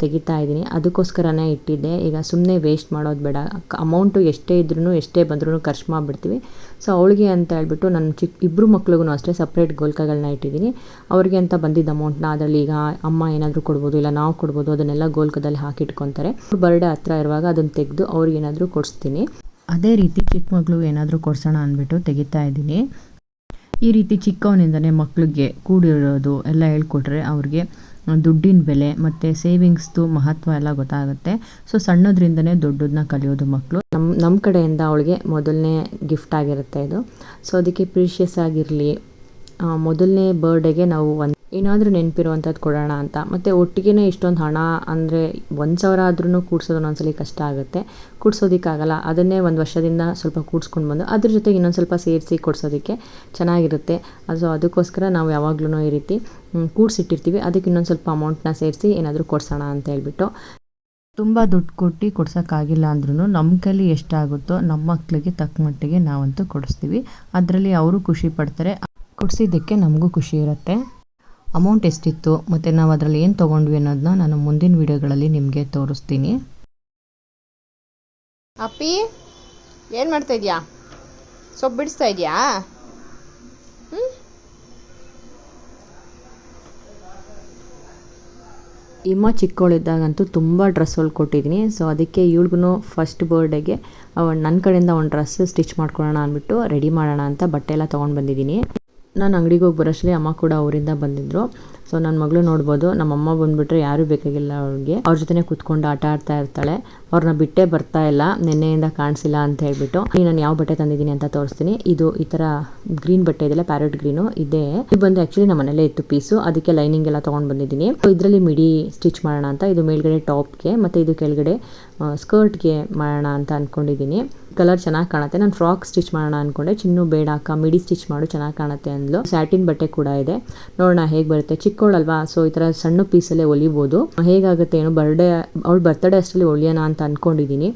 ತೆಗಿತಾ ಇದ್ದೀನಿ. ಅದಕ್ಕೋಸ್ಕರನೇ ಇಟ್ಟಿದ್ದೆ. ಈಗ ಸುಮ್ಮನೆ ವೇಸ್ಟ್ ಮಾಡೋದು ಬೇಡ. ಅಮೌಂಟು ಎಷ್ಟೇ ಇದ್ರೂ ಎಷ್ಟೇ ಬಂದ್ರೂ ಖರ್ಚು ಮಾಡಿಬಿಡ್ತೀವಿ. ಸೊ ಅವಳಿಗೆ ಅಂತ ಹೇಳ್ಬಿಟ್ಟು ನನ್ನ ಚಿಕ್ಕ ಇಬ್ಬರು ಮಕ್ಳಿಗೂ ಅಷ್ಟೇ ಸಪ್ರೇಟ್ ಗೋಲ್ಕಗಳನ್ನ ಇಟ್ಟಿದ್ದೀನಿ. ಅವ್ರಿಗೆ ಅಂತ ಬಂದಿದ್ದ ಅಮೌಂಟ್ನ ಅದರಲ್ಲಿ ಈಗ ಅಮ್ಮ ಏನಾದರೂ ಕೊಡ್ಬೋದು, ಇಲ್ಲ ನಾವು ಕೊಡ್ಬೋದು, ಅದನ್ನೆಲ್ಲ ಗೋಲ್ಕದಲ್ಲಿ ಹಾಕಿಟ್ಕೊತಾರೆ. ಬರ್ಡೇ ಹತ್ರ ಇರುವಾಗ ಅದನ್ನು ತೆಗೆದು ಅವ್ರಿಗೇನಾದರೂ ಕೊಡಿಸ್ತೀನಿ. ಅದೇ ರೀತಿ ಚಿಕ್ಕ ಮಗಳು ಏನಾದರೂ ಕೊಡ್ಸೋಣ ಅಂದ್ಬಿಟ್ಟು ತೆಗಿತಾ ಇದ್ದೀನಿ. ಈ ರೀತಿ ಚಿಕ್ಕವನಿಂದನೇ ಮಕ್ಕಳಿಗೆ ಕೂಡಿರೋದು ಎಲ್ಲ ಹೇಳ್ಕೊಟ್ರೆ ಅವ್ರಿಗೆ ದುಡ್ಡಿನ ಬೆಲೆ ಮತ್ತು ಸೇವಿಂಗ್ಸ್ದು ಮಹತ್ವ ಎಲ್ಲ ಗೊತ್ತಾಗುತ್ತೆ. ಸೊ ಸಣ್ಣದ್ರಿಂದನೇ ದೊಡ್ಡದನ್ನ ಕಲಿಯೋದು ಮಕ್ಕಳು ನಮ್ಮ ನಮ್ಮ ಕಡೆಯಿಂದ ಅವಳಿಗೆ ಮೊದಲನೇ ಗಿಫ್ಟ್ ಆಗಿರುತ್ತೆ ಇದು. ಸೊ ಅದಕ್ಕೆ ಪ್ರೀಷಿಯಸ್ ಆಗಿರಲಿ. ಮೊದಲನೇ ಬರ್ಡೇಗೆ ನಾವು ಒಂದು ಏನಾದರೂ ನೆನಪಿರುವಂಥದ್ದು ಕೊಡೋಣ ಅಂತ. ಮತ್ತು ಒಟ್ಟಿಗೆನೇ ಇಷ್ಟೊಂದು ಹಣ ಅಂದರೆ ಒಂದು ಸಾವಿರ ಆದ್ರೂ ಕೂಡ್ಸೋದು ಒಂದೊಂದ್ಸಲಿ ಕಷ್ಟ ಆಗುತ್ತೆ. ಕೂಡ್ಸೋದಕ್ಕಾಗಲ್ಲ. ಅದನ್ನೇ ಒಂದು ವರ್ಷದಿಂದ ಸ್ವಲ್ಪ ಕೂಡ್ಸ್ಕೊಂಡು ಬಂದು ಅದ್ರ ಜೊತೆಗೆ ಇನ್ನೊಂದು ಸ್ವಲ್ಪ ಸೇರಿಸಿ ಕೊಡ್ಸೋದಕ್ಕೆ ಚೆನ್ನಾಗಿರುತ್ತೆ. ಅದು ಅದಕ್ಕೋಸ್ಕರ ನಾವು ಯಾವಾಗ್ಲೂ ಈ ರೀತಿ ಕೂಡಿಸಿಟ್ಟಿರ್ತೀವಿ. ಅದಕ್ಕೆ ಇನ್ನೊಂದು ಸ್ವಲ್ಪ ಅಮೌಂಟ್ನ ಸೇರಿಸಿ ಏನಾದರೂ ಕೊಡ್ಸೋಣ ಅಂತ ಹೇಳ್ಬಿಟ್ಟು. ತುಂಬ ದುಡ್ಡು ಕೊಟ್ಟು ಕೊಡ್ಸೋಕ್ಕಾಗಿಲ್ಲ ಅಂದ್ರೂ ನಮ್ಮ ಕೈಲಿ ಎಷ್ಟಾಗುತ್ತೋ ನಮ್ಮ ಮಕ್ಕಳಿಗೆ ತಕ್ಕ ಮಟ್ಟಿಗೆ ನಾವಂತೂ ಕೊಡಿಸ್ತೀವಿ. ಅದರಲ್ಲಿ ಅವರು ಖುಷಿ ಪಡ್ತಾರೆ. ಕೊಡಿಸಿದ್ದಕ್ಕೆ ನಮಗೂ ಖುಷಿ ಇರುತ್ತೆ. ಅಮೌಂಟ್ ಎಷ್ಟಿತ್ತು ಮತ್ತು ನಾವು ಅದರಲ್ಲಿ ಏನು ತೊಗೊಂಡ್ವಿ ಅನ್ನೋದನ್ನ ನಾನು ಮುಂದಿನ ವೀಡಿಯೋಗಳಲ್ಲಿ ನಿಮಗೆ ತೋರಿಸ್ತೀನಿ. ಅಪ್ಪಿ ಏನು ಮಾಡ್ತಾ ಇದೆಯಾ? ಸೊಪ್ಪು ಬಿಡಿಸ್ತಾ ಇದೆಯಾ? ಇಮ್ಮ ಚಿಕ್ಕವಳಿದ್ದಾಗಂತೂ ತುಂಬ ಡ್ರೆಸ್ ಕೊಟ್ಟಿದ್ದೀನಿ ಸೊ ಅದಕ್ಕೆ ಇವಳಿಗೂ ಫಸ್ಟ್ ಬರ್ಡೇಗೆ ಅವಳು ನನ್ನ ಕಡೆಯಿಂದ ಒಂದು ಡ್ರೆಸ್ ಸ್ಟಿಚ್ ಮಾಡ್ಕೊಳ್ಳೋಣ ಅಂದ್ಬಿಟ್ಟು ರೆಡಿ ಮಾಡೋಣ ಅಂತ ಬಟ್ಟೆ ಎಲ್ಲ ತೊಗೊಂಡು ಬಂದಿದ್ದೀನಿ ನಾನು ಅಂಗಡಿಗೆ ಹೋಗಿ ಬರೋಷ್ಟರಲ್ಲಿ ಅಮ್ಮ ಕೂಡ ಅವರಿಂದ ಬಂದಿದ್ದರು ಸೊ ನನ್ನ ಮಗಳು ನೋಡ್ಬೋದು, ನಮ್ಮಮ್ಮ ಬಂದುಬಿಟ್ರೆ ಯಾರೂ ಬೇಕಾಗಿಲ್ಲ ಅವ್ರಿಗೆ. ಅವ್ರ ಜೊತೆ ಕೂತ್ಕೊಂಡು ಆಟ ಆಡ್ತಾ ಇರ್ತಾಳೆ. ಅವ್ರನ್ನ ಬಿಟ್ಟೇ ಬರ್ತಾ ಇಲ್ಲ, ನಿನ್ನೆಯಿಂದ ಕಾಣಿಸಿಲ್ಲ ಅಂತ ಹೇಳ್ಬಿಟ್ಟು. ನಾನು ಯಾವ ಬಟ್ಟೆ ತಂದಿದ್ದೀನಿ ಅಂತ ತೋರಿಸ್ತೀನಿ. ಇದು ಈ ಥರ ಗ್ರೀನ್ ಬಟ್ಟೆ ಇದೆಲ್ಲ ಪ್ಯಾರೆಟ್ ಗ್ರೀನು, ಇದೆ. ಇದು ಬಂದು ಆ್ಯಕ್ಚುಲಿ ನಮ್ಮ ಮನೇಲೇ ಇತ್ತು ಪೀಸು. ಅದಕ್ಕೆ ಲೈನಿಂಗ್ ಎಲ್ಲ ತೊಗೊಂಡು ಬಂದಿದ್ದೀನಿ. ಸೊ ಇದರಲ್ಲಿ ಮಿಡಿ ಸ್ಟಿಚ್ ಮಾಡೋಣ ಅಂತ, ಇದು ಮೇಲ್ಗಡೆ ಟಾಪ್ಗೆ, ಮತ್ತು ಇದು ಕೆಳಗಡೆ ಸ್ಕರ್ಟ್ಗೆ ಮಾಡೋಣ ಅಂತ ಅಂದ್ಕೊಂಡಿದ್ದೀನಿ ಕಲರ್ ಚೆನ್ನಾಗಿ ಕಾಣುತ್ತೆ. ನಾನು ಫ್ರಾಕ್ ಸ್ಟಿಚ್ ಮಾಡೋಣ ಅಂದ್ಕೊಂಡೆ ಚಿನ್ನು, ಬೇಡ, ಅಕ್ಕ, ಮಿಡಿ ಸ್ಟಿಚ್ ಮಾಡು, ಚೆನ್ನಾಗಿ ಕಾಣುತ್ತೆ ಅಂದ್ಲು. ಸ್ಯಾಟಿನ್ ಬಟ್ಟೆ ಕೂಡ ಇದೆ. ನೋಡೋಣ ಹೇಗೆ ಬರುತ್ತೆ. ಚಿಕ್ಕವಳಲ್ವಾ ಸೊ ಈ ಥರ ಸಣ್ಣ ಪೀಸಲ್ಲೇ ಹೊಲಿಬೋದು. ಹೇಗಾಗುತ್ತೆ ಏನು ಬರ್ಡೇ, ಅವಳು ಬರ್ತಡೇ ಅಷ್ಟರಲ್ಲಿ ಹೊಲಿಯೋಣ ಅಂತ ಅಂದ್ಕೊಂಡಿದ್ದೀನಿ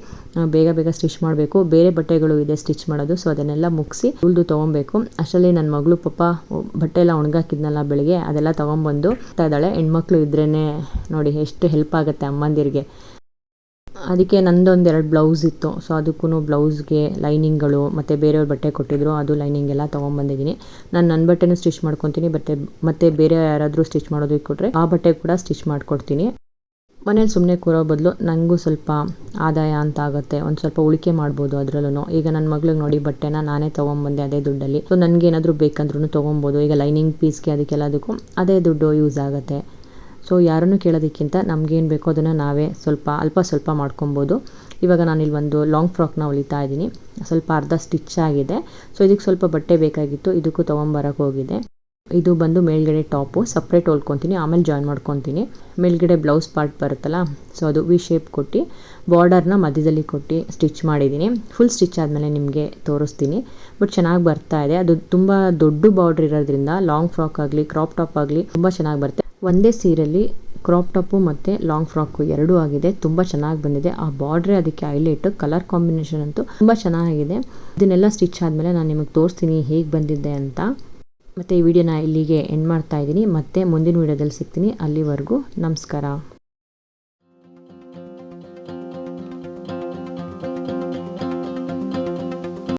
ಬೇಗ ಬೇಗ ಸ್ಟಿಚ್ ಮಾಡಬೇಕು. ಬೇರೆ ಬಟ್ಟೆಗಳು ಇದೆ ಸ್ಟಿಚ್ ಮಾಡೋದು, ಸೊ ಅದನ್ನೆಲ್ಲ ಮುಗಿಸಿ ಉಳ್ದು ತೊಗೊಬೇಕು. ಅಷ್ಟರಲ್ಲಿ ನನ್ನ ಮಗಳು ಪಾಪ ಬಟ್ಟೆ ಎಲ್ಲ ಒಣಗಾಕಿದ್ನಲ್ಲ ಬೆಳಿಗ್ಗೆ, ಅದೆಲ್ಲ ತೊಗೊಂಬಂದು ಇದ್ದಾಳೆ. ಹೆಣ್ಮಕ್ಳು ಇದ್ರೇ ನೋಡಿ ಎಷ್ಟು ಹೆಲ್ಪ್ ಆಗುತ್ತೆ ಅಮ್ಮಂದಿರಿಗೆ. ಅದಕ್ಕೆ ನಂದೊಂದು ಎರಡು ಬ್ಲೌಸ್ ಇತ್ತು. ಸೊ ಅದಕ್ಕೂ ಬ್ಲೌಸ್ಗೆ ಲೈನಿಂಗ್ಗಳು ಮತ್ತು ಬೇರೆಯವ್ರ ಬಟ್ಟೆ ಕೊಟ್ಟಿದ್ರು. ಅದು ಲೈನಿಂಗ್ ಎಲ್ಲ ತೊಗೊಂಬಂದಿದ್ದೀನಿ. ನಾನು ನನ್ನ ಬಟ್ಟೆನೂ ಸ್ಟಿಚ್ ಮಾಡ್ಕೊತೀನಿ. ಬಟ್ಟೆ, ಮತ್ತು ಬೇರೆ ಯಾರಾದರೂ ಸ್ಟಿಚ್ ಮಾಡೋದಕ್ಕೆ ಕೊಟ್ಟರೆ ಆ ಬಟ್ಟೆ ಕೂಡ ಸ್ಟಿಚ್ ಮಾಡಿಕೊಡ್ತೀನಿ. ಮನೇಲಿ ಸುಮ್ಮನೆ ಕೂರೋ ಬದಲು ನನಗೂ ಸ್ವಲ್ಪ ಆದಾಯ ಅಂತ ಆಗುತ್ತೆ. ಒಂದು ಸ್ವಲ್ಪ ಉಳಿಕೆ ಮಾಡ್ಬೋದು ಅದರಲ್ಲೂ ಈಗ ನನ್ನ ಮಗಳಿಗೆ ನೋಡಿ ಬಟ್ಟೆನ ನಾನೇ ತೊಗೊಂಬಂದೆ ಅದೇ ದುಡ್ಡಲ್ಲಿ. ಸೊ ನನಗೇನಾದರೂ ಬೇಕಂದ್ರೂ ತೊಗೊಬೋದು. ಈಗ ಲೈನಿಂಗ್ ಪೀಸ್ಗೆ ಅದಕ್ಕೆಲ್ಲದಕ್ಕೂ ಅದೇ ದುಡ್ಡು ಯೂಸ್ ಆಗುತ್ತೆ. ಸೊ ಯಾರನ್ನು ಕೇಳೋದಕ್ಕಿಂತ ನಮಗೇನು ಬೇಕೋ ಅದನ್ನು ನಾವೇ ಸ್ವಲ್ಪ ಅಲ್ಪ ಸ್ವಲ್ಪ ಮಾಡ್ಕೊಬೋದು. ಇವಾಗ ನಾನಿಲ್ಲಿ ಒಂದು ಲಾಂಗ್ ಫ್ರಾಕ್ನ ಹೊಲಿತಾ ಇದ್ದೀನಿ. ಸ್ವಲ್ಪ ಅರ್ಧ ಸ್ಟಿಚ್ ಆಗಿದೆ. ಸೊ ಇದಕ್ಕೆ ಸ್ವಲ್ಪ ಬಟ್ಟೆ ಬೇಕಾಗಿತ್ತು. ಇದಕ್ಕೂ ತೊಗೊಂಬರಕ್ಕೆ ಹೋಗಿದೆ. ಇದು ಬಂದು ಮೇಲ್ಗಡೆ ಟಾಪು ಸಪ್ರೇಟ್ ಹೊಲ್ಕೊತೀನಿ, ಆಮೇಲೆ ಜಾಯಿನ್ ಮಾಡ್ಕೊತೀನಿ. ಮೇಲ್ಗಡೆ ಬ್ಲೌಸ್ ಪಾರ್ಟ್ ಬರುತ್ತಲ್ಲ ಸೊ ಅದು ವಿ ಶೇಪ್ ಕೊಟ್ಟು ಬಾರ್ಡರ್ನ ಮಧ್ಯದಲ್ಲಿ ಕೊಟ್ಟು ಸ್ಟಿಚ್ ಮಾಡಿದ್ದೀನಿ. ಫುಲ್ ಸ್ಟಿಚ್ ಆದಮೇಲೆ ನಿಮಗೆ ತೋರಿಸ್ತೀನಿ. ಬಟ್ ಚೆನ್ನಾಗಿ ಬರ್ತಾ ಇದೆ. ಅದು ತುಂಬ ದೊಡ್ಡ ಬಾರ್ಡ್ರ್ ಇರೋದ್ರಿಂದ ಲಾಂಗ್ ಫ್ರಾಕ್ ಆಗಲಿ ಕ್ರಾಪ್ ಟಾಪ್ ಆಗಲಿ ತುಂಬ ಚೆನ್ನಾಗಿ ಬರುತ್ತೆ. ಒಂದೇ ಸೀರೆಯಲ್ಲಿ ಕ್ರಾಪ್ ಟಾಪು ಮತ್ತು ಲಾಂಗ್ ಫ್ರಾಕು ಎರಡೂ ಆಗಿದೆ. ತುಂಬ ಚೆನ್ನಾಗಿ ಬಂದಿದೆ. ಆ ಬಾರ್ಡ್ರೇ ಅದಕ್ಕೆ ಹೈಲೈಟು ಕಲರ್ ಕಾಂಬಿನೇಷನ್ ಅಂತೂ ತುಂಬ ಚೆನ್ನಾಗಿದೆ. ಇದನ್ನೆಲ್ಲ ಸ್ಟಿಚ್ ಆದಮೇಲೆ ನಾನು ನಿಮಗೆ ತೋರಿಸ್ತೀನಿ ಹೇಗೆ ಬಂದಿದ್ದೆ ಅಂತ. ಮತ್ತು ಈ ವಿಡಿಯೋನ ಇಲ್ಲಿಗೆ ಎಂಡ್ ಮಾಡ್ತಾ ಇದ್ದೀನಿ. ಮತ್ತೆ ಮುಂದಿನ ವಿಡಿಯೋದಲ್ಲಿ ಸಿಗ್ತೀನಿ. ಅಲ್ಲಿವರೆಗೂ ನಮಸ್ಕಾರ.